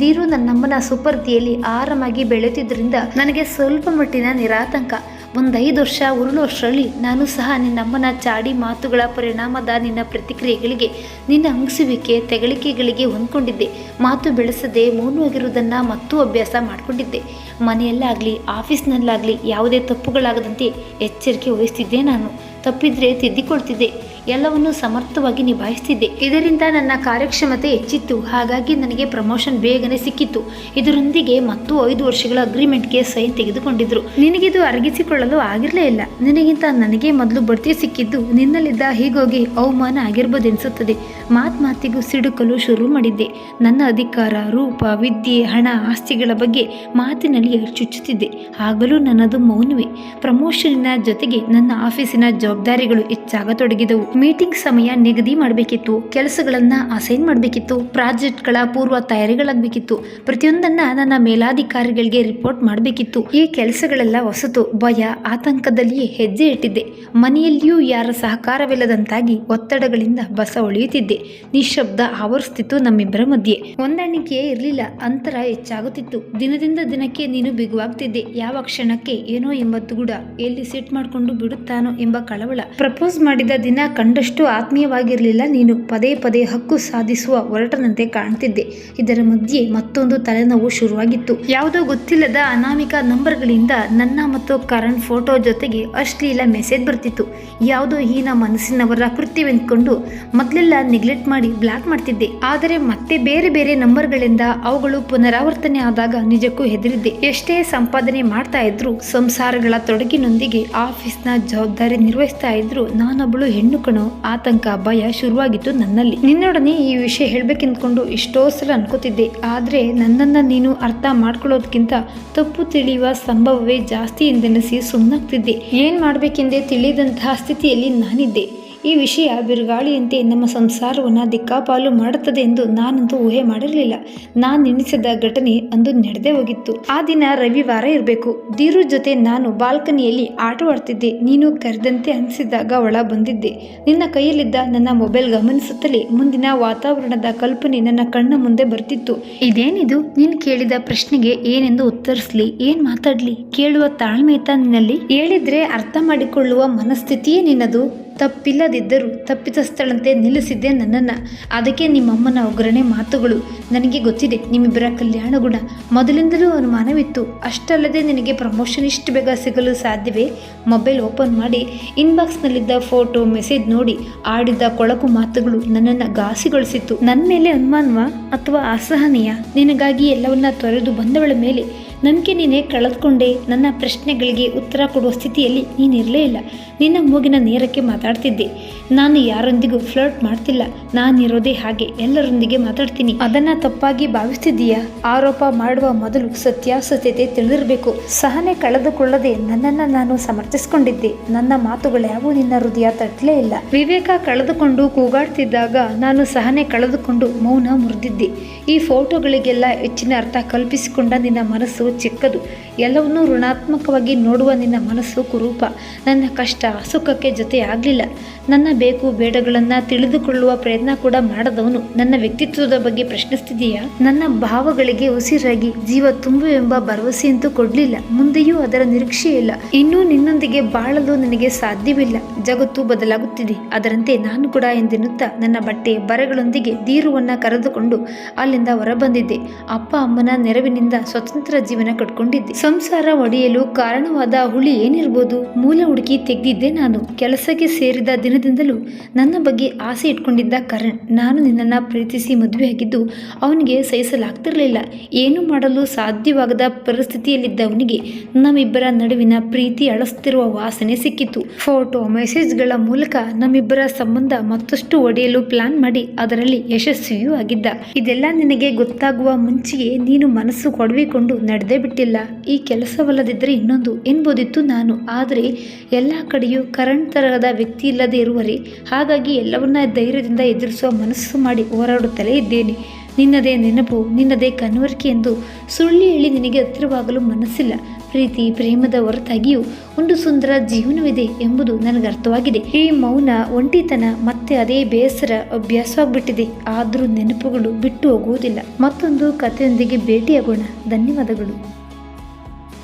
ದೀರು ನನ್ನಮ್ಮನ ಸುಪರ್ದಿಯಲ್ಲಿ ಆರಾಮಾಗಿ ಬೆಳೆಯುತ್ತಿದ್ದರಿಂದ ನನಗೆ ಸ್ವಲ್ಪ ಮಟ್ಟಿನ ನಿರಾತಂಕ. ಒಂದೈದು ವರ್ಷ ಉರುಳುವಷ್ಟರಲ್ಲಿ ನಾನು ಸಹ ನಿನ್ನಮ್ಮನ ಚಾಡಿ ಮಾತುಗಳ ಪರಿಣಾಮದ ನಿನ್ನ ಪ್ರತಿಕ್ರಿಯೆಗಳಿಗೆ, ನಿನ್ನ ಅಂಗಿಸುವಿಕೆ ತೆಗಳಿಕೆಗಳಿಗೆ ಹೊಂದ್ಕೊಂಡಿದ್ದೆ. ಮಾತು ಬೆಳೆಸದೆ ಮೌನವಾಗಿರುವುದನ್ನು ಮತ್ತೂ ಅಭ್ಯಾಸ ಮಾಡಿಕೊಂಡಿದ್ದೆ. ಮನೆಯಲ್ಲಾಗಲಿ ಆಫೀಸ್ನಲ್ಲಾಗಲಿ ಯಾವುದೇ ತಪ್ಪುಗಳಾಗದಂತೆ ಎಚ್ಚರಿಕೆ ವಹಿಸ್ತಿದ್ದೆ ನಾನು. ತಪ್ಪಿದ್ರೆ ತಿದ್ದಿಕೊಳ್ತಿದ್ದೆ. ಎಲ್ಲವನ್ನು ಸಮರ್ಥವಾಗಿ ನಿಭಾಯಿಸ್ತಿದ್ದೆ. ಇದರಿಂದ ನನ್ನ ಕಾರ್ಯಕ್ಷಮತೆ ಹೆಚ್ಚಿತ್ತು. ಹಾಗಾಗಿ ನನಗೆ ಪ್ರಮೋಷನ್ ಬೇಗನೆ ಸಿಕ್ಕಿತ್ತು ಇದರೊಂದಿಗೆ ಮತ್ತು ಐದು ವರ್ಷಗಳ ಅಗ್ರಿಮೆಂಟ್ಗೆ ಸೈನ್ ತೆಗೆದುಕೊಂಡಿದ್ರು. ನಿನಗಿದು ಅರಗಿಸಿಕೊಳ್ಳಲು ಆಗಿರಲೇ ಇಲ್ಲ. ನಿನಗಿಂತ ನನಗೆ ಮೊದಲು ಬಡ್ತಿ ಸಿಕ್ಕಿದ್ದು ನಿನ್ನಲ್ಲಿದ್ದ ಹೀಗೋಗಿ ಅವಮಾನ ಆಗಿರ್ಬೋದೆನಿಸುತ್ತದೆ ಮಾತ್ ಮಾತಿಗೂ ಸಿಡುಕಲು ಶುರು ಮಾಡಿದ್ದೆ. ನನ್ನ ಅಧಿಕಾರ, ರೂಪ, ವಿದ್ಯೆ, ಹಣ, ಆಸ್ತಿಗಳ ಬಗ್ಗೆ ಮಾತಿನಲ್ಲಿ ಚುಚ್ಚುತ್ತಿದ್ದೆ. ಆಗಲೂ ನನ್ನದು ಮೌನವೇ. ಪ್ರಮೋಷನ್ನ ಜೊತೆಗೆ ನನ್ನ ಆಫೀಸಿನ ಜವಾಬ್ದಾರಿಗಳು ಹೆಚ್ಚಾಗತೊಡಗಿದವು. ಮೀಟಿಂಗ್ ಸಮಯ ನಿಗದಿ ಮಾಡಬೇಕಿತ್ತು. ಕೆಲಸಗಳನ್ನ ಅಸೈನ್ ಮಾಡಬೇಕಿತ್ತು. ಪ್ರಾಜೆಕ್ಟ್ಗಳ ಪೂರ್ವ ತಯಾರಿಗಳಾಗಬೇಕಿತ್ತು. ಪ್ರತಿಯೊಂದನ್ನು ನನ್ನ ಮೇಲಾಧಿಕಾರಿಗಳಿಗೆ ರಿಪೋರ್ಟ್ ಮಾಡಬೇಕಿತ್ತು. ಈ ಕೆಲಸಗಳೆಲ್ಲ ಹೊಸತು. ಭಯ, ಆತಂಕದಲ್ಲಿಯೇ ಹೆಜ್ಜೆ ಇಟ್ಟಿದ್ದೆ. ಮನೆಯಲ್ಲಿಯೂ ಯಾರ ಸಹಕಾರವಿಲ್ಲದಂತಾಗಿ ಒತ್ತಡಗಳಿಂದ ಬಸ ಉಳಿಯುತ್ತಿದ್ದೆ ನಿಶಬ್ದ ಆವರಿಸ್ತಿತ್ತು ನಮ್ಮಿಬ್ಬರ ಮಧ್ಯೆ. ಹೊಂದಾಣಿಕೆಯೇ ಇರಲಿಲ್ಲ. ಅಂತರ ಹೆಚ್ಚಾಗುತ್ತಿತ್ತು. ದಿನದಿಂದ ದಿನಕ್ಕೆ ನೀನು ಬಿಗುವಾಗ್ತಿದ್ದೆ. ಯಾವ ಕ್ಷಣಕ್ಕೆ ಏನೋ ಎಂಬತ್ತು ಗುಡ ಎಲ್ಲಿ ಸೆಟ್ ಮಾಡಿಕೊಂಡು ಬಿಡುತ್ತಾನೋ ಎಂಬ ಕಳವಳ. ಪ್ರಪೋಸ್ ಮಾಡಿದ ದಿನ ಕಂಡಷ್ಟು ಆತ್ಮೀಯವಾಗಿರಲಿಲ್ಲ. ನೀನು ಪದೇ ಪದೇ ಹಕ್ಕು ಸಾಧಿಸುವ ಹೊರಟನಂತೆ ಕಾಣ್ತಿದ್ದೆ. ಇದರ ಮಧ್ಯೆ ಮತ್ತೊಂದು ತಲೆನೋವು ಶುರುವಾಗಿತ್ತು. ಯಾವುದೋ ಗೊತ್ತಿಲ್ಲದ ಅನಾಮಿಕ ನಂಬರ್ಗಳಿಂದ ನನ್ನ ಮತ್ತು ಕರಣ್ ಫೋಟೋ ಜೊತೆಗೆ ಅಶ್ಲೀಲ ಮೆಸೇಜ್ ಬರ್ತಿತ್ತು. ಯಾವುದೋ ಹೀನ ಮನಸ್ಸಿನವರ ಕೃತ್ಯವೆಂದುಕೊಂಡು ಮೊದಲೆಲ್ಲ ನೆಗ್ಲೆಕ್ಟ್ ಮಾಡಿ ಬ್ಲಾಕ್ ಮಾಡ್ತಿದ್ದೆ. ಆದರೆ ಮತ್ತೆ ಬೇರೆ ಬೇರೆ ನಂಬರ್ಗಳಿಂದ ಅವುಗಳು ಪುನರಾವರ್ತನೆ ಆದಾಗ ನಿಜಕ್ಕೂ ಹೆದರಿದ್ದೆ. ಎಷ್ಟೇ ಸಂಪಾದನೆ ಮಾಡ್ತಾ ಇದ್ರು, ಸಂಸಾರಗಳ ತೊಡಗಿನೊಂದಿಗೆ ಆಫೀಸ್ನ ಜವಾಬ್ದಾರಿ ನಿರ್ವಹಿಸ್ತಾ ಇದ್ರು ನಾನೊಬ್ಬಳು ಹೆಣ್ಣು ಕಣೋ ಆತಂಕ, ಭಯ ಶುರುವಾಗಿತ್ತು ನನ್ನಲ್ಲಿ. ನಿನ್ನೊಡನೆ ಈ ವಿಷಯ ಹೇಳ್ಬೇಕೆಂದ್ಕೊಂಡು ಎಷ್ಟೋ ಸಲ ಅನ್ಕೋತಿದ್ದೆ. ಆದ್ರೆ ನನ್ನನ್ನ ನೀನು ಅರ್ಥ ಮಾಡ್ಕೊಳ್ಳೋದಕ್ಕಿಂತ ತಪ್ಪು ತಿಳಿಯುವ ಸಂಭವವೇ ಜಾಸ್ತಿ ಎಂದೆನಿಸಿ ಸುಮ್ಮನಾಗ್ತಿದ್ದೆ ಏನ್ ಮಾಡ್ಬೇಕೆಂದೇ ತಿಳಿದಂತಹ ಸ್ಥಿತಿಯಲ್ಲಿ ನಾನಿದ್ದೆ. ಈ ವಿಷಯ ಬಿರುಗಾಳಿಯಂತೆ ನಮ್ಮ ಸಂಸಾರವನ್ನು ದಿಕ್ಕಾಪಾಲು ಮಾಡುತ್ತದೆ ಎಂದು ನಾನಂತೂ ಊಹೆ ಮಾಡಿರಲಿಲ್ಲ. ನಾನು ನೆನೆಸಿದ ಘಟನೆ ಅಂದು ನಡೆದೇ ಹೋಗಿತ್ತು. ಆ ದಿನ ರವಿವಾರ ಇರಬೇಕು. ದೀರು ಜೊತೆ ನಾನು ಬಾಲ್ಕನಿಯಲ್ಲಿ ಆಟವಾಡ್ತಿದ್ದೆ ನೀನು ಕರೆದಂತೆ ಅನಿಸಿದಾಗ ಒಳ ಬಂದಿದ್ದೆ. ನಿನ್ನ ಕೈಯಲ್ಲಿದ್ದ ನನ್ನ ಮೊಬೈಲ್ ಗಮನಿಸುತ್ತಲೇ ಮುಂದಿನ ವಾತಾವರಣದ ಕಲ್ಪನೆ ನನ್ನ ಕಣ್ಣ ಮುಂದೆ ಬರ್ತಿತ್ತು. ಇದೇನಿದು? ನೀನು ಕೇಳಿದ ಪ್ರಶ್ನೆಗೆ ಏನೆಂದು ಉತ್ತರಿಸಲಿ? ಏನ್ ಮಾತಾಡ್ಲಿ? ಕೇಳುವ ತಾಳ್ಮೆ ಇತ್ತ ನಿನ್ನಲ್ಲಿ? ಹೇಳಿದ್ರೆ ಅರ್ಥ ಮಾಡಿಕೊಳ್ಳುವ ಮನಸ್ಥಿತಿಯೇ ನಿನ್ನದು. ತಪ್ಪಿಲ್ಲದಿದ್ದರೂ ತಪ್ಪಿತಸ್ಥಳಂತೆ ನಿಲ್ಲಿಸಿದ್ದೆ ನನ್ನನ್ನು. ಅದಕ್ಕೆ ನಿಮ್ಮಮ್ಮನ ಒಗ್ಗರಣೆ ಮಾತುಗಳು. ನನಗೆ ಗೊತ್ತಿದೆ, ನಿಮ್ಮಿಬ್ಬರ ಕಲ್ಯಾಣ ಗುಣ. ಮೊದಲಿಂದಲೂ ಅನುಮಾನವಿತ್ತು. ಅಷ್ಟಲ್ಲದೆ ನಿನಗೆ ಪ್ರಮೋಷನ್ ಇಷ್ಟು ಬೇಗ ಸಿಗಲು ಸಾಧ್ಯವೇ? ಮೊಬೈಲ್ ಓಪನ್ ಮಾಡಿ ಇನ್ಬಾಕ್ಸ್ನಲ್ಲಿದ್ದ ಫೋಟೋ ಮೆಸೇಜ್ ನೋಡಿ. ಆಡಿದ ಕೊಳಕು ಮಾತುಗಳು ನನ್ನನ್ನು ಘಾಸಿಗೊಳಿಸಿತ್ತು. ನನ್ನ ಮೇಲೆ ಅನುಮಾನವ ಅಥವಾ ಅಸಹನೀಯ? ನಿನಗಾಗಿ ಎಲ್ಲವನ್ನ ತೊರೆದು ಬಂದವಳ ಮೇಲೆ ನಂಬಿಕೆ ನೀನೇ ಕಳೆದುಕೊಂಡೆ. ನನ್ನ ಪ್ರಶ್ನೆಗಳಿಗೆ ಉತ್ತರ ಕೊಡುವ ಸ್ಥಿತಿಯಲ್ಲಿ ನೀನಿರಲೇ ಇಲ್ಲ. ನಿನ್ನ ಮೂಗಿನ ನೇರಕ್ಕೆ ಮಾತಾಡ್ತಿದ್ದೆ. ನಾನು ಯಾರೊಂದಿಗೂ ಫ್ಲರ್ಟ್ ಮಾಡ್ತಿಲ್ಲ. ನಾನಿರೋದೇ ಹಾಗೆ ಎಲ್ಲರೊಂದಿಗೆ ಮಾತಾಡ್ತೀನಿ. ಅದನ್ನು ತಪ್ಪಾಗಿ ಭಾವಿಸ್ತಿದ್ದೀಯಾ? ಆರೋಪ ಮಾಡುವ ಮೊದಲು ಸತ್ಯಾಸತ್ಯತೆ ತಿಳಿದಿರಬೇಕು. ಸಹನೆ ಕಳೆದುಕೊಳ್ಳದೆ ನನ್ನನ್ನು ನಾನು ಸಮರ್ಥಿಸಿಕೊಂಡಿದ್ದೆ. ನನ್ನ ಮಾತುಗಳ್ಯಾವೂ ನಿನ್ನ ಹೃದಯ ತಟ್ಟಲೇ ಇಲ್ಲ. ವಿವೇಕ ಕಳೆದುಕೊಂಡು ಕೂಗಾಡ್ತಿದ್ದಾಗ ನಾನು ಸಹನೆ ಕಳೆದುಕೊಂಡು ಮೌನ ಮುರಿದಿದ್ದೆ. ಈ ಫೋಟೋಗಳಿಗೆಲ್ಲ ಹೆಚ್ಚಿನ ಅರ್ಥ ಕಲ್ಪಿಸಿಕೊಂಡ ನಿನ್ನ ಮನಸ್ಸು ಚಿಕ್ಕದು. ಎಲ್ಲವನ್ನೂ ಋಣಾತ್ಮಕವಾಗಿ ನೋಡುವ ನಿನ್ನ ಮನಸ್ಸು ಕುರೂಪ. ನನ್ನ ಕಷ್ಟ ಸುಖಕ್ಕೆ ಜೊತೆ ಆಗಲಿಲ್ಲ ನನ್ನ ಬೇಕು ಬೇಡಗಳನ್ನು ತಿಳಿದುಕೊಳ್ಳುವ ಪ್ರಯತ್ನ ಕೂಡ ಮಾಡದವನು. ನನ್ನ ವ್ಯಕ್ತಿತ್ವದ ಬಗ್ಗೆ ಪ್ರಶ್ನಿಸ್ತಿದೆಯಾ ನನ್ನ ಭಾವಗಳಿಗೆ ಉಸಿರಾಗಿ ಜೀವ ತುಂಬುವೆಂಬ ಭರವಸೆಯಂತೂ ಕೊಡಲಿಲ್ಲ. ಮುಂದೆಯೂ ಅದರ ನಿರೀಕ್ಷೆಯಿಲ್ಲ ಇನ್ನೂ ನಿನ್ನೊಂದಿಗೆ ಬಾಳಲು ನನಗೆ ಸಾಧ್ಯವಿಲ್ಲ. ಜಗತ್ತು ಬದಲಾಗುತ್ತಿದೆ. ಅದರಂತೆ ನಾನು ಕೂಡ ಎಂದೆನ್ನುತ್ತಾ ನನ್ನ ಬಟ್ಟೆ ಬರಗಳೊಂದಿಗೆ ದೀರುವನ್ನ ಕರೆದುಕೊಂಡು ಅಲ್ಲಿಂದ ಹೊರಬಂದಿದ್ದೆ. ಅಪ್ಪ ಅಮ್ಮನ ನೆರವಿನಿಂದ ಸ್ವತಂತ್ರ ಜೀವನ ಜೀವನ ಕಟ್ಕೊಂಡಿದ್ದೆ. ಸಂಸಾರ ಒಡೆಯಲು ಕಾರಣವಾದ ಹುಳಿ ಏನಿರ್ಬೋದು? ಮೂಲ ಹುಡುಕಿ ತೆಗೆದಿದ್ದೆ ನಾನು. ಕೆಲಸಕ್ಕೆ ಸೇರಿದ ದಿನದಿಂದಲೂ ನನ್ನ ಬಗ್ಗೆ ಆಸೆ ಇಟ್ಕೊಂಡಿದ್ದ ಕರಣ್. ನಾನು ನಿನ್ನನ್ನು ಪ್ರೀತಿಸಿ ಮದುವೆಯಾಗಿದ್ದು ಅವನಿಗೆ ಸಹಿಸಲಾಗ್ತಿರಲಿಲ್ಲ. ಏನು ಮಾಡಲು ಸಾಧ್ಯವಾಗದ ಪರಿಸ್ಥಿತಿಯಲ್ಲಿದ್ದ ಅವನಿಗೆ ನಮ್ಮಿಬ್ಬರ ನಡುವಿನ ಪ್ರೀತಿ ಅಳಸ್ತಿರುವ ವಾಸನೆ ಸಿಕ್ಕಿತು. ಫೋಟೋ, ಮೆಸೇಜ್ಗಳ ಮೂಲಕ ನಮ್ಮಿಬ್ಬರ ಸಂಬಂಧ ಮತ್ತಷ್ಟು ಒಡೆಯಲು ಪ್ಲಾನ್ ಮಾಡಿ ಅದರಲ್ಲಿ ಯಶಸ್ವಿಯೂ ಆಗಿದ್ದ. ಇದೆಲ್ಲ ನಿನಗೆ ಗೊತ್ತಾಗುವ ಮುಂಚೆಯೇ ನೀನು ಮನಸ್ಸು ಕೊಡವಿಕೊಂಡು ನಡೆದೇ ಬಿಟ್ಟಿಲ್ಲ. ಈ ಕೆಲಸವಲ್ಲದಿದ್ದರೆ ಇನ್ನೊಂದು ಎನ್ಬೋದಿತ್ತು ನಾನು. ಆದರೆ ಎಲ್ಲ ಕಡೆಯೂ ಕರಣ್ ತರಹದ ವ್ಯಕ್ತಿ ಇಲ್ಲದೆ ಇರುವರೆ. ಹಾಗಾಗಿ ಎಲ್ಲವನ್ನ ಧೈರ್ಯದಿಂದ ಎದುರಿಸುವ ಮನಸ್ಸು ಮಾಡಿ ಹೋರಾಡುತ್ತಲೇ ಇದ್ದೇನೆ. ನಿನ್ನದೇ ನೆನಪು, ನಿನ್ನದೇ ಕನವರಿಕೆ ಎಂದು ಸುಳ್ಳಿ ಹೇಳಿ ನಿನಗೆ ಹತ್ತಿರವಾಗಲು ಮನಸ್ಸಿಲ್ಲ. ಪ್ರೀತಿ, ಪ್ರೇಮದ ಹೊರತಾಗಿಯೂ ಒಂದು ಸುಂದರ ಜೀವನವಿದೆ ಎಂಬುದು ನನಗೆ ಅರ್ಥವಾಗಿದೆ ಈ ಮೌನ, ಒಂಟಿತನ ಮತ್ತೆ ಅದೇ ಬೇಸರ ಅಭ್ಯಾಸವಾಗ್ಬಿಟ್ಟಿದೆ. ಆದರೂ ನೆನಪುಗಳು ಬಿಟ್ಟು ಹೋಗುವುದಿಲ್ಲ. ಮತ್ತೊಂದು ಕಥೆಯೊಂದಿಗೆ ಭೇಟಿಯಾಗೋಣ. ಧನ್ಯವಾದಗಳು.